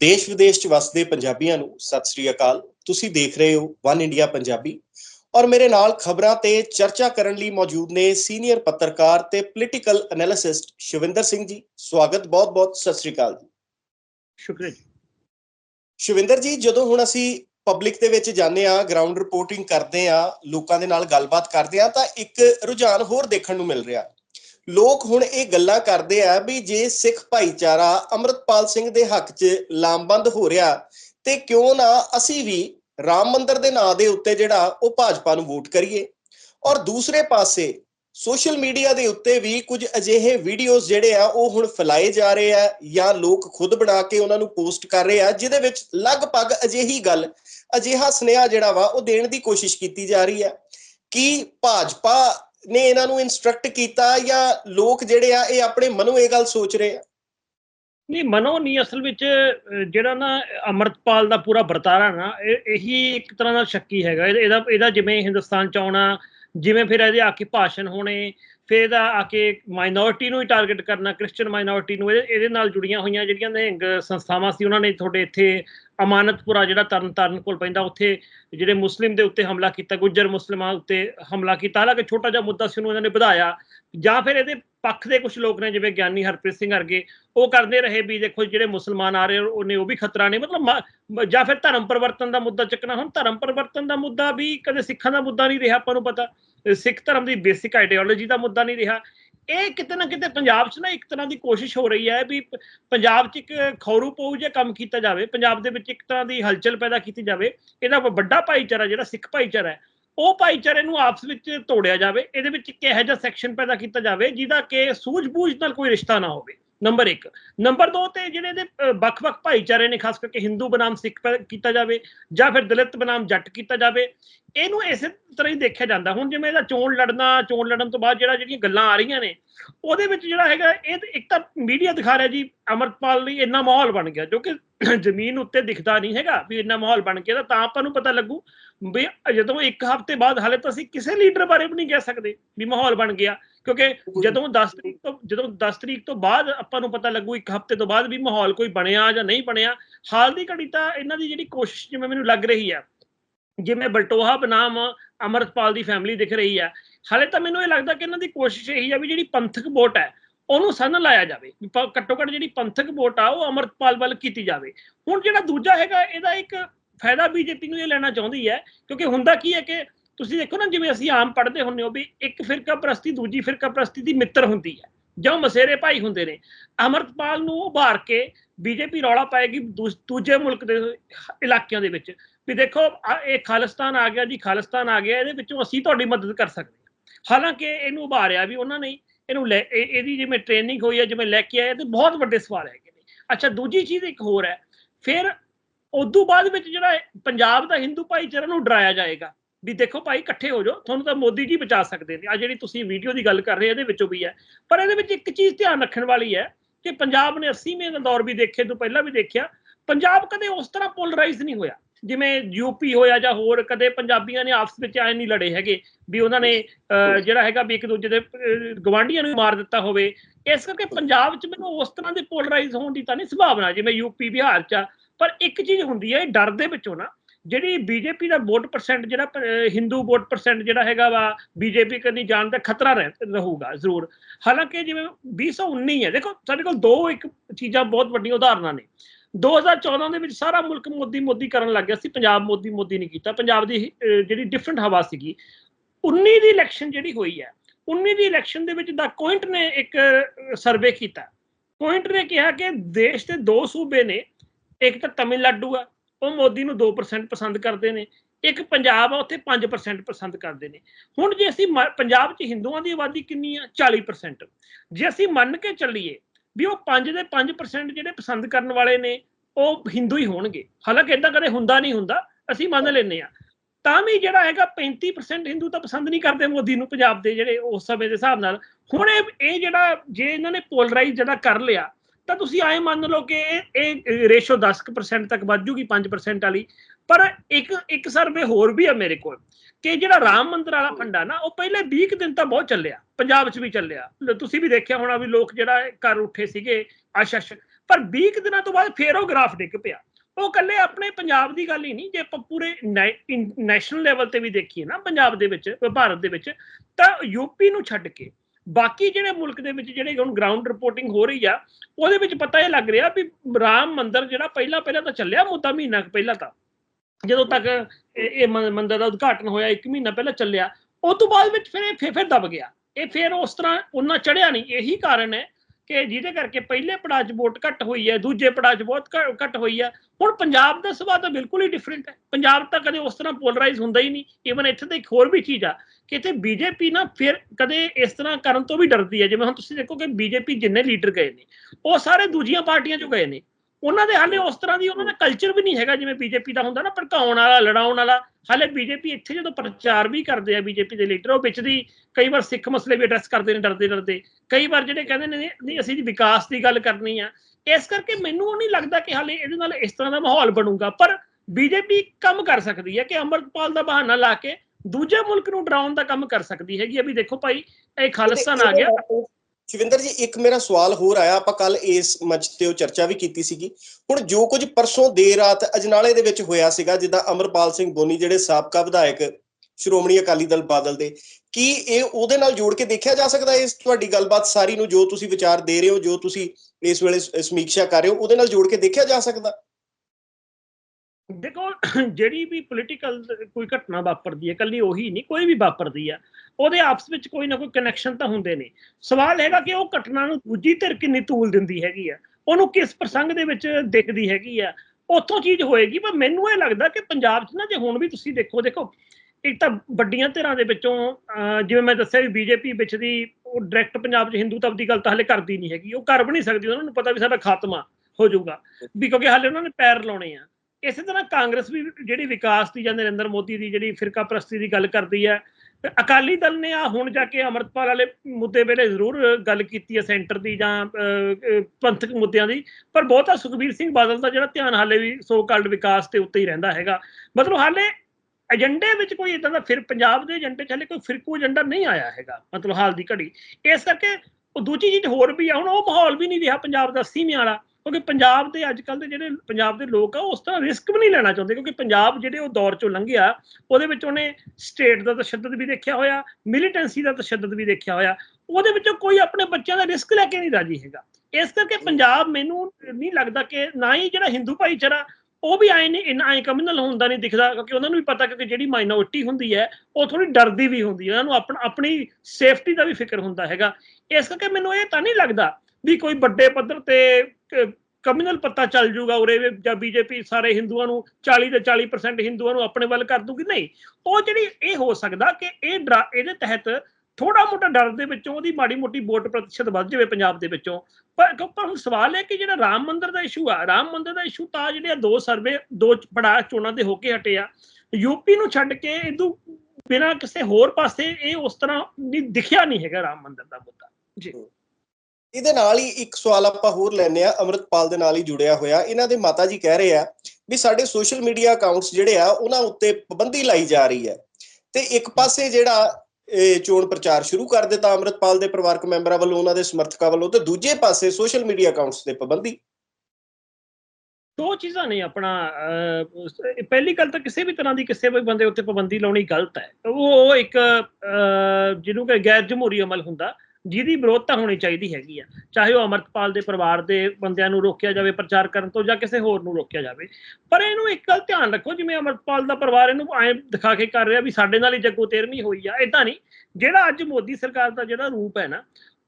ਦੇਸ਼ ਵਿਦੇਸ਼ 'ਚ ਵਸਦੇ ਪੰਜਾਬੀਆਂ ਨੂੰ ਸਤਿ ਸ੍ਰੀ ਅਕਾਲ। ਤੁਸੀਂ ਦੇਖ ਰਹੇ ਹੋ ਵਨ ਇੰਡੀਆ ਪੰਜਾਬੀ। ਔਰ ਮੇਰੇ ਨਾਲ ਖਬਰਾਂ ਤੇ ਚਰਚਾ ਕਰਨ ਲਈ ਮੌਜੂਦ ਨੇ ਸੀਨੀਅਰ ਪੱਤਰਕਾਰ ਤੇ ਪੋਲੀਟੀਕਲ ਐਨਾਲਿਸਟ ਸ਼ਿਵਿੰਦਰ ਸਿੰਘ ਜੀ। ਸਵਾਗਤ ਬਹੁਤ-ਬਹੁਤ ਸਤਿ ਸ੍ਰੀ ਅਕਾਲ ਜੀ। ਸ਼ੁਕਰੀਆ ਜੀ। ਸ਼ਿਵਿੰਦਰ ਜੀ ਜਦੋਂ ਹੁਣ ਅਸੀਂ ਪਬਲਿਕ ਦੇ ਵਿੱਚ ਜਾਂਦੇ ਆ ਗਰਾਊਂਡ ਰਿਪੋਰਟਿੰਗ ਕਰਦੇ ਆ ਲੋਕਾਂ ਦੇ ਨਾਲ ਗੱਲਬਾਤ ਕਰਦੇ ਆ ਤਾਂ ਇੱਕ ਰੁਝਾਨ ਹੋਰ ਦੇਖਣ ਨੂੰ ਮਿਲ ਰਿਹਾ। ਲੋਕ ਹੁਣ ਇਹ ਗੱਲਾਂ ਕਰਦੇ ਆ ਵੀ ਜੇ ਸਿੱਖ ਭਾਈਚਾਰਾ ਅਮਰਤਪਾਲ ਸਿੰਘ ਦੇ ਹੱਕ 'ਚ ਲਾਮਬੰਦ ਹੋ ਰਿਹਾ ਤੇ ਕਿਉਂ ਨਾ ਅਸੀਂ ਵੀ ਰਾਮ ਮੰਦਰ ਦੇ ਨਾਂ ਦੇ ਉੱਤੇ ਜਿਹੜਾ ਉਹ ਭਾਜਪਾ ਨੂੰ ਵੋਟ ਕਰੀਏ। ਔਰ ਦੂਸਰੇ ਪਾਸੇ ਸੋਸ਼ਲ ਮੀਡੀਆ ਦੇ ਉੱਤੇ ਵੀ ਕੁਝ ਅਜਿਹੇ ਵੀਡੀਓਜ਼ ਜਿਹੜੇ ਆ ਉਹ ਹੁਣ ਫੈਲਾਏ ਜਾ ਰਹੇ ਆ ਜਾਂ ਲੋਕ ਖੁਦ ਬਣਾ ਕੇ ਉਹਨਾਂ ਨੂੰ ਪੋਸਟ ਕਰ ਰਹੇ ਆ, ਜਿਹਦੇ ਵਿੱਚ ਲਗਭਗ ਅਜਿਹੀ ਗੱਲ, ਅਜਿਹਾ ਸੁਨੇਹਾ ਜਿਹੜਾ ਵਾ ਉਹ ਦੇਣ ਦੀ ਕੋਸ਼ਿਸ਼ ਕੀਤੀ ਜਾ ਰਹੀ ਹੈ ਕਿ ਭਾਜਪਾ ਨੇ ਇਹਨਾਂ ਨੂੰ ਇਨਸਟਰਕਟ ਕੀਤਾ ਜਾਂ ਲੋਕ ਜਿਹੜੇ ਆ, ਇਹ ਆਪਣੇ ਮਨੋਂ ਇਹ ਗੱਲ ਸੋਚ ਰਹੇ ਆ? ਨਹੀਂ, ਮਨੋ ਨਹੀਂ, ਅਸਲ ਵਿੱਚ ਜਿਹੜਾ ਨਾ ਅਮਰਤਪਾਲ ਦਾ ਪੂਰਾ ਵਰਤਾਰਾ ਨਾ, ਇਹੀ ਇੱਕ ਤਰ੍ਹਾਂ ਦਾ ਸ਼ੱਕੀ ਹੈਗਾ। ਇਹਦਾ- ਇਹਦਾ ਜਿਵੇਂ ਹਿੰਦੁਸਤਾਨ ਚ ਆਉਣਾ, ਜਿਵੇਂ ਫਿਰ ਇਹਦੇ ਆ ਕੇ ਭਾਸ਼ਣ ਹੋਣੇ ਫਿਰ ਇਹਦਾ ਆ ਕੇ ਮਾਈਨੋਰਟੀ ਨੂੰ ਹੀ ਟਾਰਗੇਟ ਕਰਨਾ ਕ੍ਰਿਸਚੀਅਨ ਮਾਈਨੋਰਟੀ ਨੂੰ ਇਹਦੇ ਨਾਲ ਜੁੜੀਆਂ ਹੋਈਆਂ ਜਿਹੜੀਆਂ ਨਿਹੰਗ ਸੰਸਥਾਵਾਂ ਸੀ, ਉਹਨਾਂ ਨੇ ਤੁਹਾਡੇ ਇੱਥੇ ਅਮਾਨਤਪੁਰਾ ਜਿਹੜਾ ਤਰਨ ਤਾਰਨ ਕੋਲ ਪੈਂਦਾ, ਉੱਥੇ ਜਿਹੜੇ ਮੁਸਲਿਮ ਦੇ ਉੱਤੇ ਹਮਲਾ ਕੀਤਾ, ਗੁੱਜਰ ਮੁਸਲਮਾਨ ਉੱਤੇ ਹਮਲਾ ਕੀਤਾ, ਹਾਲਾਂਕਿ ਛੋਟਾ ਜਿਹਾ ਮੁੱਦਾ ਸੀ, ਉਹਨੂੰ ਇਹਨਾਂ ਨੇ ਵਧਾਇਆ। ਜਾਂ ਫਿਰ ਇਹਦੇ ਪੱਖ ਦੇ ਕੁਝ ਲੋਕ ਨੇ, ਜਿਵੇਂ ਗਿਆਨੀ ਹਰਪ੍ਰੀਤ ਸਿੰਘ ਵਰਗੇ, ਉਹ ਕਰਦੇ ਰਹੇ ਵੀ ਦੇਖੋ ਜਿਹੜੇ ਮੁਸਲਮਾਨ ਆ ਰਹੇ, ਉਹਨੇ ਉਹ ਵੀ ਖਤਰਾ ਨੇ, ਮਤਲਬ ਜਾਂ ਫਿਰ ਧਰਮ ਪਰਿਵਰਤਨ ਦਾ ਮੁੱਦਾ ਚੱਕਣਾ, ਹੁਣ ਧਰਮ ਪਰਿਵਰਤਨ ਦਾ ਮੁੱਦਾ ਵੀ ਕਦੇ ਸਿੱਖਾਂ ਦਾ ਮੁੱਦਾ ਨਹੀਂ ਰਿਹਾ, ਆਪਾਂ ਨੂੰ ਪਤਾ। ਸਿੱਖ ਧਰਮ ਦੀ ਬੇਸਿਕ ਆਈਡੀਓਲੋਜੀ ਦਾ ਮੁੱਦਾ ਨਹੀਂ ਰਿਹਾ। ਇਹ ਕਿਤੇ ਨਾ ਕਿਤੇ ਪੰਜਾਬ 'ਚ ਨਾ ਇੱਕ ਤਰ੍ਹਾਂ ਦੀ ਕੋਸ਼ਿਸ਼ ਹੋ ਰਹੀ ਹੈ ਵੀ ਪੰਜਾਬ 'ਚ ਇੱਕ ਖੌਰੂ ਪਊ ਜਿਹਾ ਕੰਮ ਕੀਤਾ ਜਾਵੇ, ਪੰਜਾਬ ਦੇ ਵਿੱਚ ਇੱਕ ਤਰ੍ਹਾਂ ਦੀ ਹਲਚਲ ਪੈਦਾ ਕੀਤੀ ਜਾਵੇ, ਇਹਦਾ ਵੱਡਾ ਭਾਈਚਾਰਾ ਜਿਹੜਾ ਸਿੱਖ ਭਾਈਚਾਰਾ ਹੈ, ਉਹ ਭਾਈਚਾਰੇ ਨੂੰ ਆਪਸ ਵਿੱਚ ਤੋੜਿਆ ਜਾਵੇ, ਇਹਦੇ ਵਿੱਚ ਇੱਕ ਇਹੋ ਜਿਹਾ ਸੈਕਸ਼ਨ ਪੈਦਾ ਕੀਤਾ ਜਾਵੇ ਜਿਹਦਾ ਕਿ ਸੂਝ-ਬੂਝ ਨਾਲ ਕੋਈ ਰਿਸ਼ਤਾ ਨਾ ਹੋਵੇ। ਨੰਬਰ 1 ਨੰਬਰ 2 ਤੇ ਜਿਹੜੇ ਦੇ ਵੱਖ-ਵੱਖ ਭਾਈਚਾਰੇ ਨੇ, ਖਾਸ ਕਰਕੇ ਹਿੰਦੂ ਬਨਾਮ ਸਿੱਖ ਪੈ- ਕੀਤਾ ਜਾਵੇ ਜਾਂ ਫਿਰ ਦਲਿਤ ਬਨਾਮ, ਜੱਟ ਕੀਤਾ ਜਾਵੇ, ਇਹਨੂੰ ਇਸੇ ਤਰ੍ਹਾਂ ਹੀ ਦੇਖਿਆ ਜਾਂਦਾ। ਹੁਣ ਜਿਵੇਂ ਇਹਦਾ ਚੋਣ ਲੜਨਾ, ਚੋਣ ਲੜਨ ਤੋਂ ਬਾਅਦ ਜਿਹੜਾ ਜਿਹੜੀਆਂ ਗੱਲਾਂ ਆ ਰਹੀਆਂ ਨੇ, ਉਹਦੇ ਵਿੱਚ ਜਿਹੜਾ ਹੈਗਾ, ਇਹ ਇੱਕ ਤਾਂ ਮੀਡੀਆ ਦਿਖਾ ਰਿਹਾ ਜੀ ਅਮਰਪਾਲ ਲਈ ਇੰਨਾ ਮਾਹੌਲ ਬਣ ਗਿਆ, ਜੋ ਕਿ ਜ਼ਮੀਨ ਉੱਤੇ ਦਿਖਦਾ ਨਹੀਂ ਹੈਗਾ ਵੀ ਇੰਨਾ ਮਾਹੌਲ ਬਣ ਗਿਆ ਤਾਂ ਆਪਾਂ ਨੂੰ ਪਤਾ ਲੱਗੂ ਵੀ ਜਦੋਂ ਇੱਕ ਹਫ਼ਤੇ ਬਾਅਦ ਹਾਲੇ ਤਾਂ ਅਸੀਂ ਕਿਸੇ ਲੀਡਰ ਬਾਰੇ ਵੀ ਨਹੀਂ ਕਹਿ ਸਕਦੇ ਵੀ ਮਾਹੌਲ ਬਣ ਗਿਆ। ਕਿਉਂਕਿ ਜਦੋਂ 10 ਤਰੀਕ ਤੋਂ ਜਦੋਂ 10 ਤਰੀਕ ਤੋਂ ਬਾਅਦ ਆਪਾਂ ਨੂੰ ਪਤਾ ਲੱਗੂ ਇੱਕ ਹਫ਼ਤੇ ਤੋਂ ਬਾਅਦ ਵੀ ਮਾਹੌਲ ਕੋਈ ਬਣਿਆ ਜਾਂ ਨਹੀਂ ਬਣਿਆ ਹਾਲ ਦੀ ਘੜੀ ਤਾਂ ਇਹਨਾਂ ਦੀ ਜਿਹੜੀ ਕੋਸ਼ਿਸ਼ ਜਿਵੇਂ ਮੈਨੂੰ ਲੱਗ ਰਹੀ ਹੈ ਜਿਵੇਂ ਬਲਟੋਹਾ ਬਨਾਮ ਅਮਰਤਪਾਲ ਦੀ ਫੈਮਿਲੀ ਦਿਖ ਰਹੀ ਹੈ ਹਾਲੇ ਤਾਂ ਮੈਨੂੰ ਇਹ ਲੱਗਦਾ ਕਿ ਇਹਨਾਂ ਦੀ ਕੋਸ਼ਿਸ਼ ਇਹੀ ਹੈ ਵੀ ਜਿਹੜੀ ਪੰਥਕ ਵੋਟ ਹੈ ਉਹਨੂੰ ਸੰਨ ਲਾਇਆ ਜਾਵੇ ਘੱਟੋ ਘੱਟ ਜਿਹੜੀ ਪੰਥਕ ਵੋਟ ਆ ਉਹ ਅਮਰਤਪਾਲ ਵੱਲ ਕੀਤੀ ਜਾਵੇ। ਹੁਣ ਜਿਹੜਾ ਦੂਜਾ ਹੈਗਾ ਇਹਦਾ ਇੱਕ ਫਾਇਦਾ ਬੀਜੇਪੀ ਨੂੰ ਇਹ ਲੈਣਾ ਚਾਹੁੰਦੀ ਹੈ ਕਿਉਂਕਿ ਹੁੰਦਾ ਕੀ ਹੈ ਕਿ ਤੁਸੀਂ ਦੇਖੋ ਨਾ, ਜਿਵੇਂ ਅਸੀਂ ਆਮ ਪੜ੍ਹਦੇ ਹੁੰਨੇ ਹੋ ਵੀ ਇੱਕ ਫਿਰਕਾ ਪ੍ਰਸਤੀ ਦੂਜੀ ਫਿਰਕਾ ਪ੍ਰਸਤੀ ਦੀ ਮਿੱਤਰ ਹੁੰਦੀ ਹੈ, ਜੋ ਮਸੇਰੇ ਭਾਈ ਹੁੰਦੇ ਨੇ। ਅਮਰਤਪਾਲ ਨੂੰ ਉਭਾਰ ਕੇ ਬੀਜੇਪੀ ਰੌਲਾ ਪਾਏਗੀ ਦੂਸ- ਦੂਜੇ ਮੁਲਕ ਦੇ ਇਲਾਕਿਆਂ ਦੇ ਵਿੱਚ। ਵੀ ਦੇਖੋ ਇਹ ਖਾਲਿਸਤਾਨ ਆ ਗਿਆ ਜੀ, ਖਾਲਿਸਤਾਨ ਆ ਗਿਆ, ਇਹਦੇ ਵਿੱਚੋਂ ਅਸੀਂ ਤੁਹਾਡੀ ਮਦਦ ਕਰ ਸਕਦੇ ਹਾਂ। ਹਾਲਾਂਕਿ ਇਹਨੂੰ ਉਭਾਰਿਆ ਵੀ ਉਹਨਾਂ ਨੇ ਇਹਨੂੰ ਲੈ, ਇਹ- ਇਹਦੀ ਜਿਵੇਂ ਟ੍ਰੇਨਿੰਗ ਹੋਈ ਹੈ, ਜਿਵੇਂ ਲੈ ਕੇ ਆਇਆ, ਤੇ ਬਹੁਤ ਵੱਡੇ ਸਵਾਲ ਹੈਗੇ ਨੇ। ਅੱਛਾ, ਦੂਜੀ ਚੀਜ਼ ਇੱਕ ਹੋਰ ਹੈ, ਫਿਰ ਉਦੋਂ ਬਾਅਦ ਵਿੱਚ ਜਿਹੜਾ ਪੰਜਾਬ ਦਾ ਹਿੰਦੂ ਭਾਈਚਾਰਾ ਨੂੰ ਡਰਾਇਆ ਜਾਏਗਾ ਵੀ ਦੇਖੋ ਭਾਈ ਇਕੱਠੇ ਹੋ ਜਾਓ ਤੁਹਾਨੂੰ ਤਾਂ ਮੋਦੀ ਜੀ ਬਚਾ ਸਕਦੇ ਨੇ। ਆ ਜਿਹੜੀ ਤੁਸੀਂ ਵੀਡੀਓ ਦੀ ਗੱਲ ਕਰ ਰਹੇ ਇਹਦੇ ਵਿੱਚੋਂ ਵੀ ਹੈ। ਪਰ ਇਹਦੇ ਵਿੱਚ ਇੱਕ ਚੀਜ਼ ਧਿਆਨ ਰੱਖਣ ਵਾਲੀ ਹੈ ਕਿ ਪੰਜਾਬ ਨੇ 80ਵੇਂ ਦਾ ਦੌਰ ਵੀ ਦੇਖੇ ਤੋਂ ਪਹਿਲਾਂ ਵੀ ਦੇਖਿਆ ਪੰਜਾਬ ਕਦੇ ਉਸ ਤਰ੍ਹਾਂ ਪੋਲਰਾਈਜ਼ ਨਹੀਂ ਹੋਇਆ। ਜਿਵੇਂ ਯੂਪੀ ਹੋਇਆ ਜਾਂ ਹੋਰ ਕਦੇ ਪੰਜਾਬੀਆਂ ਨੇ ਆਪਸ ਵਿੱਚ ਐ ਨਹੀਂ ਲੜੇ ਹੈਗੇ ਵੀ ਉਹਨਾਂ ਨੇ ਜਿਹੜਾ ਹੈਗਾ ਵੀ ਇੱਕ ਦੂਜੇ ਦੇ ਅਹ, ਗਵਾਂਢੀਆਂ ਨੂੰ ਮਾਰ ਦਿੱਤਾ ਹੋਵੇ। ਇਸ ਕਰਕੇ ਪੰਜਾਬ 'ਚ ਮੈਨੂੰ ਉਸ ਤਰ੍ਹਾਂ ਦੇ ਪੋਲਰਾਈਜ਼ ਹੋਣ ਦੀ ਤਾਂ ਨਹੀਂ ਸੰਭਾਵਨਾ ਜਿਵੇਂ ਯੂਪੀ ਬਿਹਾਰ 'ਚ ਆ। ਪਰ ਇੱਕ ਚੀਜ਼ ਹੁੰਦੀ ਹੈ ਇਹ ਡਰ ਦੇ ਵਿੱਚੋਂ ਨਾ ਜਿਹੜੀ ਬੀਜੇਪੀ ਦਾ ਵੋਟ ਪਰਸੈਂਟ ਜਿਹੜਾ ਹਿੰਦੂ ਵੋਟ ਪਰਸੈਂਟ ਜਿਹੜਾ ਹੈਗਾ ਵਾ, ਬੀਜੇਪੀ ਕਰਨੀ ਜਾਣ ਦਾ ਖਤਰਾ ਰਹਿ- ਰਹੂਗਾ, ਜ਼ਰੂਰ। ਹਾਲਾਂਕਿ ਜਿਵੇਂ 2019 ਹੈ, ਦੇਖੋ, ਸਾਡੇ ਕੋਲ ਦੋ ਇੱਕ ਚੀਜ਼ਾਂ ਬਹੁਤ ਵੱਡੀਆਂ ਉਦਾਹਰਨਾਂ ਨੇ। 2014 ਦੇ ਵਿੱਚ ਸਾਰਾ ਮੁਲਕ ਮੋਦੀ ਮੋਦੀ ਕਰਨ ਲੱਗ ਗਿਆ ਸੀ, ਪੰਜਾਬ ਮੋਦੀ ਮੋਦੀ ਨਹੀਂ ਕੀਤਾ। ਪੰਜਾਬ ਦੀ ਜਿਹੜੀ ਡਿਫਰੈਂਟ ਹਵਾ ਸੀਗੀ। 19 ਦੀ ਇਲੈਕਸ਼ਨ ਜਿਹੜੀ ਹੋਈ ਹੈ 19 ਦੀ ਇਲੈਕਸ਼ਨ ਦੇ ਵਿੱਚ ਦਾ ਕੋਇੰਟ ਨੇ ਇੱਕ ਸਰਵੇ ਕੀਤਾ। ਕੋਇੰਟ ਨੇ ਕਿਹਾ ਕਿ ਦੇਸ਼ ਦੇ ਦੋ ਸੂਬੇ ਨੇ, ਇੱਕ ਤਾਂ ਤਮਿਲਨਾਡੂ ਆ ਉਹ ਮੋਦੀ ਨੂੰ 2% ਪਸੰਦ ਕਰਦੇ ਨੇ, ਇੱਕ ਪੰਜਾਬ ਆ, ਉੱਥੇ 5% ਪਸੰਦ ਕਰਦੇ ਨੇ। ਹੁਣ ਜੇ ਅਸੀਂ ਮ- ਪੰਜਾਬ 'ਚ ਹਿੰਦੂਆਂ ਦੀ ਆਬਾਦੀ ਕਿੰਨੀ ਆ? 40% ਜੇ ਅਸੀਂ ਮੰਨ ਕੇ ਚੱਲੀਏ ਵੀ ਉਹ 5 ਦੇ 5% ਜਿਹੜੇ ਪਸੰਦ ਕਰਨ ਵਾਲੇ ਨੇ, ਉਹ ਹਿੰਦੂ ਹੀ ਹੋਣਗੇ। ਹਾਲਾਂਕਿ ਇਦਾਂ ਕਦੇ ਹੁੰਦਾ ਨਹੀਂ ਹੁੰਦਾ, ਅਸੀਂ ਮੰਨ ਲੈਂਦੇ ਆ ਤਾਂ ਵੀ ਜਿਹੜਾ ਹੈਗਾ 35% ਹਿੰਦੂ ਤਾਂ ਪਸੰਦ ਨਹੀਂ ਕਰਦੇ ਮੋਦੀ ਨੂੰ, ਪੰਜਾਬ ਦੇ ਜਿਹੜੇ ਉਸ ਸਮੇਂ ਦੇ ਹਿਸਾਬ ਨਾਲ। ਹੁਣ ਇਹ ਇਹ ਜਿਹੜਾ, ਜੇ ਇਹਨਾਂ ਨੇ ਪੋਲਰਾਈਜ਼ ਜਿਹੜਾ ਕਰ ਲਿਆ ਤਾਂ ਤੁਸੀਂ ਐਂ ਮੰਨ ਲਓ ਕਿ ਇਹ ਇਹ ਰੇਸ਼ੋ 10% ਤੱਕ ਵੱਧ ਜੂਗੀ 5% ਵਾਲੀ। ਪਰ ਇੱਕ ਇੱਕ ਸਰਵੇ ਹੋਰ ਵੀ ਆ ਮੇਰੇ ਕੋਲ ਕਿ ਜਿਹੜਾ ਰਾਮ ਮੰਦਰ ਵਾਲਾ ਫੰਡਾ ਨਾ, ਉਹ ਪਹਿਲੇ 20 ਕੁ ਦਿਨ ਤਾਂ ਬਹੁਤ ਚੱਲਿਆ। ਪੰਜਾਬ 'ਚ ਵੀ ਚੱਲਿਆ। ਤੁਸੀਂ ਵੀ ਦੇਖਿਆ ਹੋਣਾ ਵੀ ਲੋਕ ਜਿਹੜਾ ਘਰ ਉੱਠੇ ਸੀਗੇ, ਅਸ਼ ਪਰ 20 ਕੁ ਦਿਨਾਂ ਤੋਂ ਬਾਅਦ ਫੇਰ ਉਹ ਗ੍ਰਾਫ ਡਿੱਗ ਪਿਆ। ਉਹ ਕੱਲੇ ਆਪਣੇ ਪੰਜਾਬ ਦੀ ਗੱਲ ਹੀ ਨਹੀਂ, ਜੇ ਆਪਾਂ ਪੂਰੇ ਨੈਸ਼ਨਲ ਲੈਵਲ ਤੇ ਵੀ ਦੇਖੀਏ ਨਾ, ਪੰਜਾਬ ਦੇ ਵਿੱਚ, ਭਾਰਤ ਦੇ ਵਿੱਚ, ਤਾਂ ਯੂਪੀ ਨੂੰ ਛੱਡ ਕੇ ਬਾਕੀ ਜਿਹੜੇ ਮੁਲਕ ਦੇ ਵਿੱਚ ਜਿਹੜੇ ਹੁਣ ਗਰਾਊਂਡ ਰਿਪੋਰਟਿੰਗ ਹੋ ਰਹੀ ਆ, ਉਹਦੇ ਵਿੱਚ ਪਤਾ ਇਹ ਲੱਗ ਰਿਹਾ ਵੀ ਰਾਮ ਮੰਦਰ ਜਿਹੜਾ ਪਹਿਲਾਂ ਪਹਿਲਾਂ ਤਾਂ ਚੱਲਿਆ ਮੁੱਦਾ ਮਹੀਨਾ ਕੁ ਪਹਿਲਾਂ ਤਾਂ। ਜਦੋਂ ਤੱਕ ਇਹ ਮੰਦਰ ਦਾ ਉਦਘਾਟਨ ਹੋਇਆ 1 ਮਹੀਨਾ ਪਹਿਲਾਂ ਚੱਲਿਆ ਉਸ ਤੋਂ ਬਾਅਦ ਵਿੱਚ ਫਿਰ ਇਹ ਫਿਰ ਫਿਰ ਦਬ ਗਿਆ। ਇਹ ਫਿਰ ਉਸ ਤਰ੍ਹਾਂ ਉਹਨਾਂ ਚੜਿਆ ਨਹੀਂ। ਇਹੀ ਕਾਰਨ ਹੈ ਕਿ ਜਿਹਦੇ ਕਰਕੇ ਪਹਿਲੇ ਪੜਾਅ 'ਚ ਵੋਟ ਘੱਟ ਹੋਈ ਹੈ, ਦੂਜੇ ਪੜਾਅ 'ਚ ਬਹੁਤ ਘ- ਘੱਟ ਹੋਈ ਹੈ। ਹੁਣ ਪੰਜਾਬ ਦਾ ਸੁਭਾਅ ਤਾਂ ਬਿਲਕੁਲ ਹੀ ਡਿਫਰੈਂਟ ਹੈ। ਪੰਜਾਬ ਤਾਂ ਕਦੇ ਉਸ ਤਰ੍ਹਾਂ ਪੋਲਰਾਈਜ਼ ਹੁੰਦਾ ਹੀ ਨਹੀਂ। ਈਵਨ ਇੱਥੇ ਤਾਂ ਇੱਕ ਹੋਰ ਵੀ ਚੀਜ਼ ਆ ਕਿ ਇੱਥੇ ਬੀਜੇਪੀ ਨਾ ਫਿਰ ਕਦੇ ਇਸ ਤਰ੍ਹਾਂ ਕਰਨ ਤੋਂ ਵੀ ਡਰਦੀ ਹੈ। ਜਿਵੇਂ ਹੁਣ ਤੁਸੀਂ ਦੇਖੋ ਕਿ ਬੀਜੇਪੀ ਜਿੰਨੇ ਲੀਡਰ ਗਏ ਨੇ, ਉਹ ਸਾਰੇ ਦੂਜੀਆਂ ਪਾਰਟੀਆਂ 'ਚੋਂ ਗਏ ਨੇ। ਉਹਨਾਂ ਦੇ ਹਾਲੇ ਉਸ ਤਰ੍ਹਾਂ ਦੀ ਉਹਨਾਂ ਦਾ ਕਲਚਰ ਵੀ ਨਹੀਂ ਹੈਗਾ ਜਿਵੇਂ ਬੀਜੇਪੀ ਦਾ ਹੁੰਦਾ ਨਾ ਭੜਕਾਉਣ ਵਾਲਾ, ਲੜਾਉਣ ਵਾਲਾ। ਹਾਲੇ ਬੀਜੇਪੀ ਇੱਥੇ ਜਦੋਂ ਪ੍ਰਚਾਰ ਵੀ ਕਰਦੇ ਆ ਬੀਜੇਪੀ ਦੇ ਲੀਡਰ ਉਹ ਵਿੱਚ ਦੀ ਕਈ ਵਾਰ ਸਿੱਖ ਮਸਲੇ ਵੀ ਐਡਰੈਸ ਕਰਦੇ ਨੇ ਡਰਦੇ ਡਰਦੇ। ਕਈ ਵਾਰ ਜਿਹੜੇ ਕਹਿੰਦੇ ਨੇ, ਨਹੀਂ ਅਸੀਂ ਵਿਕਾਸ ਦੀ ਗੱਲ ਕਰਨੀ ਆ। ਇਸ ਕਰਕੇ ਮੈਨੂੰ ਨਹੀਂ ਲੱਗਦਾ ਕਿ ਹਾਲੇ ਇਹਦੇ ਨਾਲ ਇਸ ਤਰ੍ਹਾਂ ਦਾ ਮਾਹੌਲ ਬਣੂਗਾ। ਪਰ ਬੀਜੇਪੀ ਕੰਮ ਕਰ ਸਕਦੀ ਹੈ ਕਿ ਅੰਮ੍ਰਿਤਪਾਲ ਦਾ ਬਹਾਨਾ ਲਾ ਕੇ ਦੂਜੇ ਮੁਲਕ ਨੂੰ ਡਰਾਉਣ ਦਾ ਕੰਮ ਕਰ ਸਕਦੀ ਹੈਗੀ ਆ ਵੀ ਦੇਖੋ ਭਾਈ, ਇਹ ਖਾਲਿਸਤਾਨ ਆ ਗਿਆ। ਸ਼ਿਵਿੰਦਰ ਜੀ, ਇੱਕ ਮੇਰਾ ਸਵਾਲ ਹੋਰ ਆਇਆ। ਆਪਾਂ ਕੱਲ ਇਸ ਮੰਚ ਤੇ ਉਹ ਚਰਚਾ ਵੀ ਕੀਤੀ ਸੀਗੀ। ਹੁਣ ਜੋ ਕੁਝ ਪਰਸੋਂ ਦੇਰ ਰਾਤ ਅਜਨਾਲੇ ਦੇ ਵਿੱਚ ਹੋਇਆ ਸੀਗਾ, ਜਿੱਦਾਂ ਅਮਰਪਾਲ ਸਿੰਘ ਬੋਨੀ, ਜਿਹੜੇ ਸਾਬਕਾ ਵਿਧਾਇਕ ਸ਼੍ਰੋਮਣੀ ਅਕਾਲੀ ਦਲ ਬਾਦਲ ਦੇ, ਕੀ ਇਹ ਉਹਦੇ ਨਾਲ ਜੋੜ ਕੇ ਦੇਖਿਆ ਜਾ ਸਕਦਾ ਇਸ ਤੁਹਾਡੀ ਗੱਲਬਾਤ ਸਾਰੀ ਨੂੰ, ਜੋ ਤੁਸੀਂ ਵਿਚਾਰ ਦੇ ਰਹੇ ਹੋ, ਜੋ ਤੁਸੀਂ ਇਸ ਵੇਲੇ ਸਮੀਖਿਆ ਕਰ ਰਹੇ ਹੋ, ਉਹਦੇ ਨਾਲ ਜੋੜ ਕੇ ਦੇਖਿਆ ਜਾ ਸਕਦਾ? ਦੇਖੋ, ਜਿਹੜੀ ਵੀ ਪੋਲੀਟੀਕਲ ਕੋਈ ਘਟਨਾ ਵਾਪਰਦੀ ਹੈ ਕੱਲੀ ਉਹੀ ਨਹੀਂ, ਕੋਈ ਵੀ ਵਾਪਰਦੀ ਆ, ਉਹਦੇ ਆਪਸ ਵਿੱਚ ਕੋਈ ਨਾ ਕੋਈ ਕਨੈਕਸ਼ਨ ਤਾਂ ਹੁੰਦੇ ਨੇ। ਸਵਾਲ ਹੈਗਾ ਕਿ ਉਹ ਘਟਨਾ ਨੂੰ ਦੂਜੀ ਧਿਰ ਕਿੰਨੀ ਤੂਲ ਦਿੰਦੀ ਹੈਗੀ ਆ? ਉਹਨੂੰ ਕਿਸ ਪ੍ਰਸੰਗ ਦੇ ਵਿੱਚ ਦੇਖਦੀ ਹੈਗੀ ਆ? ਉੱਥੋਂ ਚੀਜ਼ ਹੋਏਗੀ, ਪਰ ਮੈਨੂੰ ਇਹ ਲੱਗਦਾ ਕਿ ਪੰਜਾਬ 'ਚ ਨਾ, ਜੇ ਹੁਣ ਵੀ ਤੁਸੀਂ ਦੇਖੋ ਦੇਖੋ ਇੱਕ ਤਾਂ ਵੱਡੀਆਂ ਧਿਰਾਂ ਦੇ ਵਿੱਚੋਂ ਜਿਵੇਂ ਮੈਂ ਦੱਸਿਆ ਵੀ ਬੀਜੇਪੀ ਵਿੱਚ ਦੀ ਉਹ ਡਾਇਰੈਕਟ ਪੰਜਾਬ 'ਚ ਹਿੰਦੂ ਹਿੰਦੂਤਵ ਦੀ ਗੱਲ ਤਾਂ ਹਲੇ ਕਰਦੀ ਨਹੀਂ ਹੈਗੀ। ਉਹ ਕਰ ਵੀ ਨਹੀਂ ਸਕਦੀ, ਉਹਨਾਂ ਨੂੰ ਪਤਾ ਵੀ ਸਾਡਾ ਖਾਤਮਾ ਹੋ ਜਾਊਗਾ। ਵੀ ਕਿਉਂਕਿ ਹਾਲੇ ਉਹਨਾਂ ਨੇ ਪੈਰ ਲਾਉਣੇ ਆ। ਇਸੇ ਤਰ੍ਹਾਂ ਕਾਂਗਰਸ ਵੀ ਜਿਹੜੀ ਵਿਕਾਸ ਦੀ ਜਾਂ ਨਰਿੰਦਰ ਮੋਦੀ ਦੀ ਜਿਹੜੀ ਫਿਰਕਾ ਪ੍ਰਸਤੀ ਦੀ ਗੱਲ ਕਰਦੀ ਹੈ ਅਕਾਲੀ ਦਲ ਨੇ ਆ ਹੁਣ ਜਾ ਕੇ ਅਮਰਤਪਾਲ ਵਾਲੇ ਮੁੱਦੇ ਵੇਲੇ ਜ਼ਰੂਰ ਗੱਲ ਕੀਤੀ ਹੈ ਸੈਂਟਰ ਦੀ ਜਾਂ ਪੰਥਕ ਮੁੱਦਿਆਂ ਦੀ। ਪਰ ਬਹੁਤਾ ਸੁਖਬੀਰ ਸਿੰਘ ਬਾਦਲ ਦਾ ਜਿਹੜਾ ਧਿਆਨ ਹਾਲੇ ਵੀ ਸੋ ਕਾਲਡ ਵਿਕਾਸ ਤੇ ਉੱਤੇ ਹੀ ਰਹਿੰਦਾ ਹੈਗਾ। ਮਤਲਬ ਹਾਲੇ ਏਜੰਡੇ ਵਿੱਚ ਕੋਈ ਇਦਾਂ ਦਾ ਫਿਰ ਪੰਜਾਬ ਦੇ ਏਜੰਡੇ 'ਚ ਹਾਲੇ ਕੋਈ ਫਿਰਕੂ ਏਜੰਡਾ ਨਹੀਂ ਆਇਆ ਹੈਗਾ ਮਤਲਬ ਹਾਲ ਦੀ ਘੜੀ। ਇਸ ਕਰਕੇ ਉਹ ਦੂਜੀ ਚੀਜ਼ ਹੋਰ ਵੀ ਆ ਹੁਣ ਉਹ ਮਾਹੌਲ ਵੀ ਨਹੀਂ ਰਿਹਾ ਪੰਜਾਬ ਦਾ ਸੀਮਿਆਂ ਵਾਲਾ ਕਿਉਂਕਿ ਪੰਜਾਬ ਦੇ ਅੱਜ ਕੱਲ ਦੇ ਜਿਹੜੇ ਪੰਜਾਬ ਦੇ ਲੋਕ ਆ ਉਸ ਤਰ੍ਹਾਂ ਰਿਸਕ ਵੀ ਨਹੀਂ ਲੈਣਾ ਚਾਹੁੰਦੇ ਕਿਉਂਕਿ ਪੰਜਾਬ ਜਿਹੜੇ ਉਹ ਦੌਰ ਚੋਂ ਲੰਘਿਆ ਉਹਦੇ ਵਿੱਚ ਉਹਨੇ ਸਟੇਟ ਦਾ ਤਸ਼ੱਦਦ ਵੀ ਦੇਖਿਆ ਹੋਇਆ ਮਿਲੀਟੈਂਸੀ ਦਾ ਤਸ਼ੱਦਦ ਵੀ ਦੇਖਿਆ ਹੋਇਆ ਉਹਦੇ ਵਿੱਚੋਂ ਕੋਈ ਆਪਣੇ ਬੱਚਿਆਂ ਦਾ ਰਿਸਕ ਲੈ ਕੇ ਨਹੀਂ ਰਾਜੀ ਹੈਗਾ। ਇਸ ਕਰਕੇ ਪੰਜਾਬ ਮੈਨੂੰ ਨਹੀਂ ਲੱਗਦਾ ਕਿ ਨਾ ਹੀ ਜਿਹੜਾ ਹਿੰਦੂ ਭਾਈਚਾਰਾ ਉਹ ਵੀ ਆਏ ਨੇ, ਇੰਨਾ ਐ ਕਮਿਊਨਲ ਹੁੰਦਾ ਨਹੀਂ ਦਿਖਦਾ, ਕਿਉਂਕਿ ਉਹਨਾਂ ਨੂੰ ਵੀ ਪਤਾ ਕਿ ਜਿਹੜੀ ਮਾਈਨੋਰਿਟੀ ਹੁੰਦੀ ਹੈ, ਉਹ ਥੋੜੀ ਡਰਦੀ ਵੀ ਹੁੰਦੀ ਹੈ। ਉਹਨਾਂ ਨੂੰ ਆਪਣਾ, ਆਪਣੀ ਸੇਫਟੀ ਦਾ ਵੀ ਫਿਕਰ ਹੁੰਦਾ ਹੈਗਾ। ਇਸ ਕਰਕੇ ਮੈਨੂੰ ਇਹ ਤਾਂ ਨਹੀਂ ਲੱਗਦਾ ਵੀ ਕੋਈ ਵੱਡੇ ਪੱਧਰ ਤੇ ਕਮਿਊਨਲ ਪੱਤਾ ਚੱਲ ਜੂਗਾ ਉਰੇ ਵੀ, ਜਾਂ ਬੀਜੇਪੀ ਸਾਰੇ ਹਿੰਦੂਆਂ ਨੂੰ 40 ਤੇ 40% ਹਿੰਦੂਆਂ ਨੂੰ ਆਪਣੇ ਵੱਲ ਕਰ ਦੂਗੀ। ਨਹੀਂ, ਉਹ ਜਿਹੜੀ ਇਹ ਹੋ ਸਕਦਾ ਕਿ ਇਹ ਡਰਾ- ਇਹਦੇ ਤਹਿਤ ਥੋੜਾ ਮੋਟਾ ਡਰ ਦੇ ਵਿੱਚੋਂ ਉਹਦੀ ਮਾੜੀ ਮੋਟੀ ਵੋਟ ਪ੍ਰਤੀਸ਼ਤ ਵੱਧ ਜਾਵੇ ਪੰਜਾਬ ਦੇ ਵਿੱਚੋਂ। ਪਰ ਪਰ ਹੁਣ ਸਵਾਲ ਹੈ ਕਿ ਜਿਹੜਾ ਰਾਮ ਮੰਦਿਰ ਦਾ ਇਸ਼ੂ ਆ ਰਾਮ ਮੰਦਿਰ ਦਾ ਇਸ਼ੂ ਤਾਂ ਜਿਹੜੇ ਆ ਦੋ ਸਰਵੇ ਦੋ ਪੜਾਅ ਚੋਣਾਂ ਦੇ ਹੋ ਕੇ ਹਟੇ ਆ। ਯੂਪੀ ਨੂੰ ਛੱਡ ਕੇ ਇਦੋਂ ਬਿਨਾਂ ਕਿਸੇ ਹੋਰ ਪਾਸੇ ਇਹ ਉਸ ਤਰ੍ਹਾਂ ਨਹੀਂ ਦਿਖਿਆ ਨਹੀਂ ਹੈਗਾ ਰਾਮ ਮੰਦਿਰ ਦਾ ਮੁੱਦਾ। ਇਹਦੇ ਨਾਲ ਹੀ ਇੱਕ ਸਵਾਲ ਆਪਾਂ ਹੋਰ ਲੈਣੇ ਆ ਅਮਰਤਪਾਲ ਦੇ ਨਾਲ ਹੀ ਜੁੜਿਆ ਹੋਇਆ। ਇਹਨਾਂ ਦੇ ਮਾਤਾ ਜੀ ਕਹਿ ਰਹੇ ਆ ਵੀ ਸਾਡੇ ਸੋਸ਼ਲ ਮੀਡੀਆ ਅਕਾਊਂਟਸ ਜਿਹੜੇ ਆ ਉਹਨਾਂ ਉੱਤੇ ਪਾਬੰਦੀ ਲਾਈ ਜਾ ਰਹੀ ਹੈ। ਤੇ ਇੱਕ ਪਾਸੇ ਜਿਹੜਾ ਇਹ ਚੋਣ ਪ੍ਰਚਾਰ ਸ਼ੁਰੂ ਕਰ ਦਿੱਤਾ ਅਮਰਤਪਾਲ ਦੇ ਪਰਿਵਾਰਕ ਮੈਂਬਰਾਂ ਵੱਲੋਂ ਉਹਨਾਂ ਦੇ ਸਮਰਥਕਾਂ ਵੱਲੋਂ ਤੇ ਦੂਜੇ ਪਾਸੇ ਸੋਸ਼ਲ ਮੀਡੀਆ ਅਕਾਊਂਟਸ ਤੇ ਪਾਬੰਦੀ। ਦੋ ਚੀਜ਼ਾਂ ਨੇ ਆਪਣਾ ਅਹ, ਪਹਿਲੀ ਗੱਲ ਤਾਂ ਕਿਸੇ ਵੀ ਤਰ੍ਹਾਂ ਦੀ ਕਿਸੇ ਵੀ ਬੰਦੇ ਉੱਤੇ ਪਾਬੰਦੀ ਲਾਉਣੀ ਗਲਤ ਹੈ। ਉਹ ਉਹ ਇੱਕ ਅਹ, ਜਿਹਨੂੰ ਕਿ ਗੈਰ ਜਮਹੂਰੀ ਅਮਲ ਹੁੰਦਾ। ਜਿਹਦੀ ਵਿਰੋਧਤਾ ਹੋਣੀ ਚਾਹੀਦੀ ਹੈਗੀ ਆ, ਚਾਹੇ ਉਹ ਅਮਰਤਪਾਲ ਦੇ ਪਰਿਵਾਰ ਦੇ ਬੰਦਿਆਂ ਨੂੰ ਰੋਕਿਆ ਜਾਵੇ, ਪ੍ਰਚਾਰ ਕਰਨ ਤੋਂ ਜਾਂ ਕਿਸੇ ਹੋਰ ਨੂੰ ਰੋਕਿਆ ਜਾਵੇ, ਪਰ ਇਹਨੂੰ ਇੱਕ ਗੱਲ ਧਿਆਨ ਰੱਖੋ, ਜਿਵੇਂ ਅਮਰਤਪਾਲ ਦਾ ਪਰਿਵਾਰ ਇਹਨੂੰ ਐਂ ਦਿਖਾ ਕੇ ਕਰ ਰਿਹਾ ਵੀ ਸਾਡੇ ਨਾਲ ਹੀ ਜੱਗੋ ਤੇਰਵੀਂ ਹੋਈ ਆ ਇਦਾਂ ਨਹੀਂ, ਜਿਹੜਾ ਅੱਜ ਮੋਦੀ ਸਰਕਾਰ ਦਾ ਜਿਹੜਾ ਰੂਪ ਹੈ ਨਾ,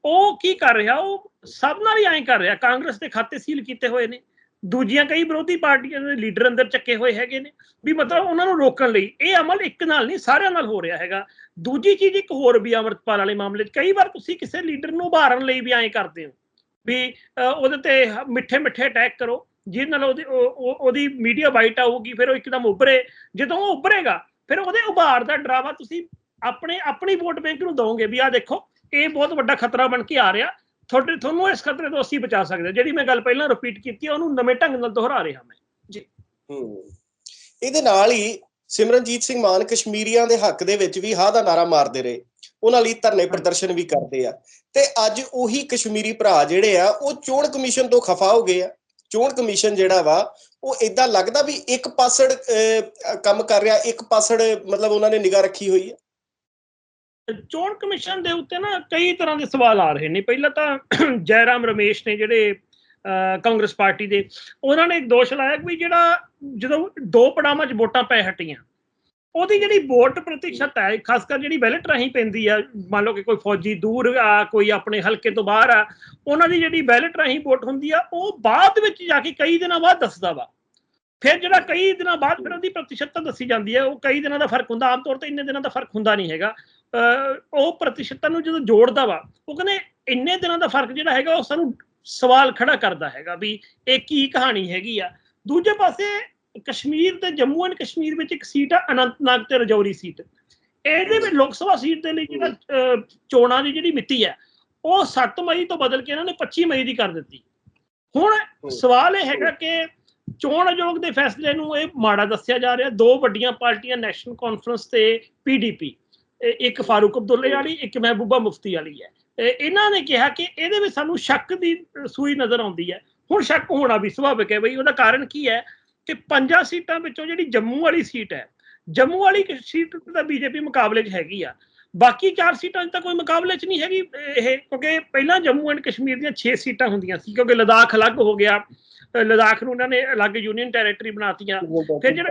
ਉਹ ਕੀ ਕਰ ਰਿਹਾ, ਉਹ ਸਭ ਨਾਲ ਹੀ ਐਂ ਕਰ ਰਿਹਾ, ਕਾਂਗਰਸ ਦੇ ਖਾਤੇ ਸੀਲ ਕੀਤੇ ਹੋਏ ਨੇ ਦੂਜੀਆਂ ਕਈ ਵਿਰੋਧੀ ਪਾਰਟੀਆਂ ਦੇ ਲੀਡਰ ਅੰਦਰ ਚੱਕੇ ਹੋਏ ਹੈਗੇ ਨੇ ਵੀ ਮਤਲਬ ਉਹਨਾਂ ਨੂੰ ਰੋਕਣ ਲਈ ਇਹ ਅਮਲ ਇੱਕ ਨਾਲ ਨਹੀਂ ਸਾਰਿਆਂ ਨਾਲ ਹੋ ਰਿਹਾ ਹੈਗਾ। ਦੂਜੀ ਚੀਜ਼ ਇੱਕ ਹੋਰ ਵੀ ਆ ਅੰਮ੍ਰਿਤਪਾਲ ਵਾਲੇ ਮਾਮਲੇ 'ਚ ਕਈ ਵਾਰ ਤੁਸੀਂ ਕਿਸੇ ਲੀਡਰ ਨੂੰ ਉਭਾਰਨ ਲਈ ਵੀ ਐਂ ਕਰਦੇ ਹੋ ਵੀ ਅਹ, ਉਹਦੇ ਤੇ ਮਿੱਠੇ ਮਿੱਠੇ ਅਟੈਕ ਕਰੋ ਜਿਹਦੇ ਨਾਲ ਉਹਦੀ ਉਹਦੀ ਮੀਡੀਆ ਬਾਈਟ ਆਊਗੀ ਫਿਰ ਉਹ ਇੱਕਦਮ ਉੱਭਰੇ। ਜਦੋਂ ਉਹ ਉੱਭਰੇਗਾ ਫਿਰ ਉਹਦੇ ਉਭਾਰ ਦਾ ਡਰਾਵਾ ਤੁਸੀਂ ਆਪਣੇ ਆਪਣੀ ਵੋਟ ਬੈਂਕ ਨੂੰ ਦੋਗੇ ਵੀ ਆ ਦੇਖੋ ਇਹ ਬਹੁਤ ਵੱਡਾ ਖਤਰਾ ਬਣ ਕੇ ਆ ਰਿਹਾ। ਤੁਹਾਡੇ ਤੁਹਾਨੂੰ ਇਸ ਖਤਰੇ ਤੋਂ ਅਸੀਂ ਬਚਾ ਸਕਦੇ। ਜਿਹੜੀ ਮੈਂ ਗੱਲ ਪਹਿਲਾਂ ਰਿਪੀਟ ਕੀਤੀ ਹੈ ਉਹਨੂੰ ਨਵੇਂ ਢੰਗ ਨਾਲ ਦੁਹਰਾ ਰਿਹਾ ਮੈਂ। ਹੂੰ। ਇਹਦੇ ਨਾਲ ਹੀ ਸਿਮਰਨਜੀਤ ਸਿੰਘ ਮਾਨ ਕਸ਼ਮੀਰੀਆਂ ਦੇ ਹੱਕ ਦੇ ਵਿੱਚ ਵੀ ਹਾਂ ਦਾ ਨਾਰਾ ਮਾਰਦੇ ਰਹੇ। ਉਹਨਾਂ ਲਈ ਧਰਨੇ ਪ੍ਰਦਰਸ਼ਨ ਵੀ ਕਰਦੇ ਆ। ਤੇ ਅੱਜ ਉਹੀ ਕਸ਼ਮੀਰੀ ਭਰਾ ਜਿਹੜੇ ਆ ਉਹ ਚੋਣ ਕਮਿਸ਼ਨ ਤੋਂ ਖਫਾ ਹੋ ਗਏ ਆ। ਚੋਣ ਕਮਿਸ਼ਨ ਜਿਹੜਾ ਵਾ ਉਹ ਇਦਾਂ ਲੱਗਦਾ ਵੀ ਇੱਕ ਪਾਸੜ ਕੰਮ ਕਰ ਰਿਹਾ ਇੱਕ ਪਾਸੜ ਮਤਲਬ ਉਹਨਾਂ ਨੇ ਨਿਗਾਹ ਰੱਖੀ ਹੋਈ ਹੈ ਚੋਣ ਕਮਿਸ਼ਨ ਦੇ ਉੱਤੇ ਨਾ ਕਈ ਤਰ੍ਹਾਂ ਦੇ ਸਵਾਲ ਆ ਰਹੇ ਨੇ। ਪਹਿਲਾਂ ਤਾਂ ਜੈਰਾਮ ਰਮੇਸ਼ ਨੇ ਜਿਹੜੇ ਕਾਂਗਰਸ ਪਾਰਟੀ ਦੇ, ਉਹਨਾਂ ਨੇ ਇੱਕ ਦੋਸ਼ ਲਾਇਆ ਕਿ ਵੀ ਜਿਹੜਾ ਜਦੋਂ ਦੋ ਪੜਾਵਾਂ 'ਚ ਵੋਟਾਂ ਪੈ ਹਟੀਆਂ, ਉਹਦੀ ਜਿਹੜੀ ਵੋਟ ਪ੍ਰਤੀਸ਼ਤ ਹੈ, ਖਾਸ ਕਰ ਜਿਹੜੀ ਬੈਲਟ ਰਾਹੀਂ ਪੈਂਦੀ ਆ, ਮੰਨ ਲਓ ਕਿ ਕੋਈ ਫੌਜੀ ਦੂਰ ਆ, ਕੋਈ ਆਪਣੇ ਹਲਕੇ ਤੋਂ ਬਾਹਰ ਆ, ਉਹਨਾਂ ਦੀ ਜਿਹੜੀ ਬੈਲਟ ਰਾਹੀਂ ਵੋਟ ਹੁੰਦੀ ਆ, ਉਹ ਬਾਅਦ ਵਿੱਚ ਜਾ ਕੇ ਕਈ ਦਿਨਾਂ ਬਾਅਦ ਦੱਸਦਾ ਵਾ। ਫਿਰ ਜਿਹੜਾ ਕਈ ਦਿਨਾਂ ਬਾਅਦ ਫਿਰ ਉਹਦੀ ਪ੍ਰਤੀਸ਼ਤਤਾ ਦੱਸੀ ਜਾਂਦੀ ਹੈ ਉਹ ਕਈ ਦਿਨਾਂ ਦਾ ਫ਼ਰਕ ਹੁੰਦਾ, ਆਮ ਤੌਰ ਤੇ ਇੰਨੇ ਦਿਨਾਂ ਦਾ ਫ਼ਰਕ ਹੁੰਦਾ ਨਹੀਂ ਹੈਗਾ। ਉਹ ਪ੍ਰਤੀਸ਼ਤਤਾ ਨੂੰ ਜਦੋਂ ਜੋੜਦਾ ਵਾ ਉਹ ਕਹਿੰਦੇ ਇੰਨੇ ਦਿਨਾਂ ਦਾ ਫ਼ਰਕ ਜਿਹੜਾ ਹੈਗਾ ਉਹ ਸਾਨੂੰ ਸਵਾਲ ਖੜਾ ਕਰਦਾ ਹੈਗਾ ਵੀ ਇਹ ਕੀ ਕਹਾਣੀ ਹੈਗੀ ਆ। ਦੂਜੇ ਪਾਸੇ ਕਸ਼ਮੀਰ ਤੇ ਜੰਮੂ ਐਂਡ ਕਸ਼ਮੀਰ ਵਿੱਚ ਇੱਕ ਸੀਟ ਆ ਅਨੰਤਨਾਗ ਤੇ ਰਜੌਰੀ ਸੀਟ। ਇਹਦੇ ਵਿੱਚ ਲੋਕ ਸਭਾ ਸੀਟ ਦੇ ਲਈ ਜਿਹੜਾ ਚੋਣਾਂ ਦੀ ਜਿਹੜੀ ਮਿਤੀ ਹੈ ਉਹ 7 ਮਈ ਤੋਂ ਬਦਲ ਕੇ ਇਹਨਾਂ ਨੇ 25 ਮਈ ਦੀ ਕਰ ਦਿੱਤੀ। ਹੁਣ ਸਵਾਲ ਇਹ ਹੈਗਾ ਕਿ ਚੋਣ ਆਯੋਗ ਦੇ ਫੈਸਲੇ ਨੂੰ ਇਹ ਮਾੜਾ ਦੱਸਿਆ ਜਾ ਰਿਹਾ ਦੋ ਵੱਡੀਆਂ ਪਾਰਟੀਆਂ ਨੈਸ਼ਨਲ ਕਾਨਫਰੰਸ ਤੇ ਪੀਡੀਪੀ ਇੱਕ ਫਾਰੂਕ ਅਬਦੁੱਲੇ ਵਾਲੀ ਇੱਕ ਮਹਿਬੂਬਾ ਮੁਫਤੀ ਵਾਲੀ ਹੈ। ਇਹ- ਇਹਨਾਂ ਨੇ ਕਿਹਾ ਕਿ ਇਹਦੇ ਵਿੱਚ ਸਾਨੂੰ ਸ਼ੱਕ ਦੀ ਸੂਈ ਨਜ਼ਰ ਆਉਂਦੀ ਹੈ। ਹੁਣ ਸ਼ੱਕ ਹੋਣਾ ਵੀ ਸੁਭਾਵਿਕ ਹੈ ਬਈ ਉਹਦਾ ਕਾਰਨ ਕੀ ਹੈ ਕਿ ਪੰਜਾਂ ਸੀਟਾਂ ਵਿੱਚੋਂ ਜਿਹੜੀ ਜੰਮੂ ਵਾਲੀ ਸੀਟ ਹੈ ਜੰਮੂ ਵਾਲੀ ਸੀਟ ਤਾਂ ਬੀਜੇਪੀ ਮੁਕਾਬਲੇ 'ਚ ਹੈਗੀ ਆ। ਬਾਕੀ ਚਾਰ ਸੀਟਾਂ 'ਚ ਤਾਂ ਕੋਈ ਮੁਕਾਬਲੇ 'ਚ ਨਹੀਂ ਹੈਗੀ ਇਹ ਕਿਉਂਕਿ ਪਹਿਲਾਂ ਜੰਮੂ ਐਂਡ ਕਸ਼ਮੀਰ ਦੀਆਂ 6 ਸੀਟਾਂ ਹੁੰਦੀਆਂ ਸੀ ਕਿਉਂਕਿ ਲਦਾਖ ਅਲੱਗ ਹੋ ਗਿਆ। ਲਦਾਖ ਨੂੰ ਉਹਨਾਂ ਨੇ ਅਲੱਗ ਯੂਨੀਅਨ ਟੈਰੀਟਰੀ ਬਣਾਤੀਆਂ। ਫਿਰ ਜਿਹੜਾ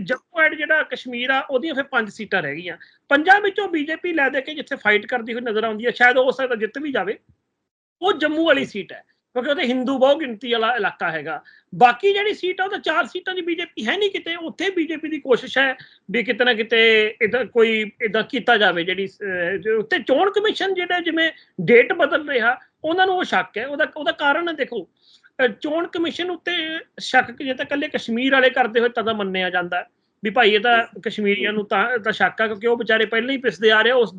ਜੰਮੂ ਐਂਡ ਜਿਹੜਾ ਕਸ਼ਮੀਰ ਆ ਉਹਦੀਆਂ ਫਿਰ ਪੰਜ ਸੀਟਾਂ ਰਹਿ ਗਈਆਂ। ਪੰਜਾਂ ਵਿੱਚੋਂ ਬੀਜੇਪੀ ਲੈ ਦੇ ਕੇ ਜਿੱਥੇ ਫਾਈਟ ਕਰਦੀ ਹੋਈ ਨਜ਼ਰ ਆਉਂਦੀ ਹੈ ਸ਼ਾਇਦ ਉਹ ਹੋ ਸਕਦਾ ਜਿੱਤ ਵੀ ਜਾਵੇ ਉਹ ਜੰਮੂ ਵਾਲੀ ਸੀਟ ਹੈ ਕਿਉਂਕਿ ਉਹਦੇ ਹਿੰਦੂ ਬਹੁ ਗਿਣਤੀ ਵਾਲਾ ਇਲਾਕਾ ਹੈਗਾ। ਬਾਕੀ ਜਿਹੜੀ ਸੀਟ ਆ ਉਹ ਤਾਂ ਚਾਰ ਸੀਟਾਂ ਦੀ ਬੀਜੇਪੀ ਹੈ ਨਹੀਂ ਕਿਤੇ ਉੱਥੇ ਬੀਜੇਪੀ ਦੀ ਕੋਸ਼ਿਸ਼ ਹੈ ਵੀ ਕਿਤੇ ਨਾ ਕਿਤੇ ਇਹਦਾ ਕੋਈ ਇਦਾਂ ਕੀਤਾ ਜਾਵੇ ਜਿਹੜੀ ਅਹ, ਉੱਤੇ ਚੋਣ ਕਮਿਸ਼ਨ ਜਿਹੜਾ ਜਿਵੇਂ ਡੇਟ ਬਦਲ ਰਿਹਾ ਉਹਨਾਂ ਨੂੰ ਉਹ ਸ਼ੱਕ ਹੈ ਉਹਦਾ ਉਹਦਾ ਕਾਰਨ ਹੈ ਦੇਖੋ। ਚੋਣ ਕਮਿਸ਼ਨ ਉੱਤੇ ਸ਼ੱਕ ਜੇ ਤਾਂ ਇਕੱਲੇ ਕਸ਼ਮੀਰ ਵਾਲੇ ਕਰਦੇ ਹੋਏ ਤਾਂ ਤਾਂ ਮੰਨਿਆ ਜਾਂਦਾ ਵੀ ਭਾਈ ਇਹ ਤਾਂ ਕਸ਼ਮੀਰੀਆਂ ਨੂੰ ਤਾਂ ਤਾਂ ਸ਼ੱਕ ਆ ਕਿਉਂਕਿ ਉਹ ਵਿਚਾਰੇ ਪਹਿਲਾਂ ਹੀ ਪਿਸਦੇ ਆ ਰਹੇ ਉਸ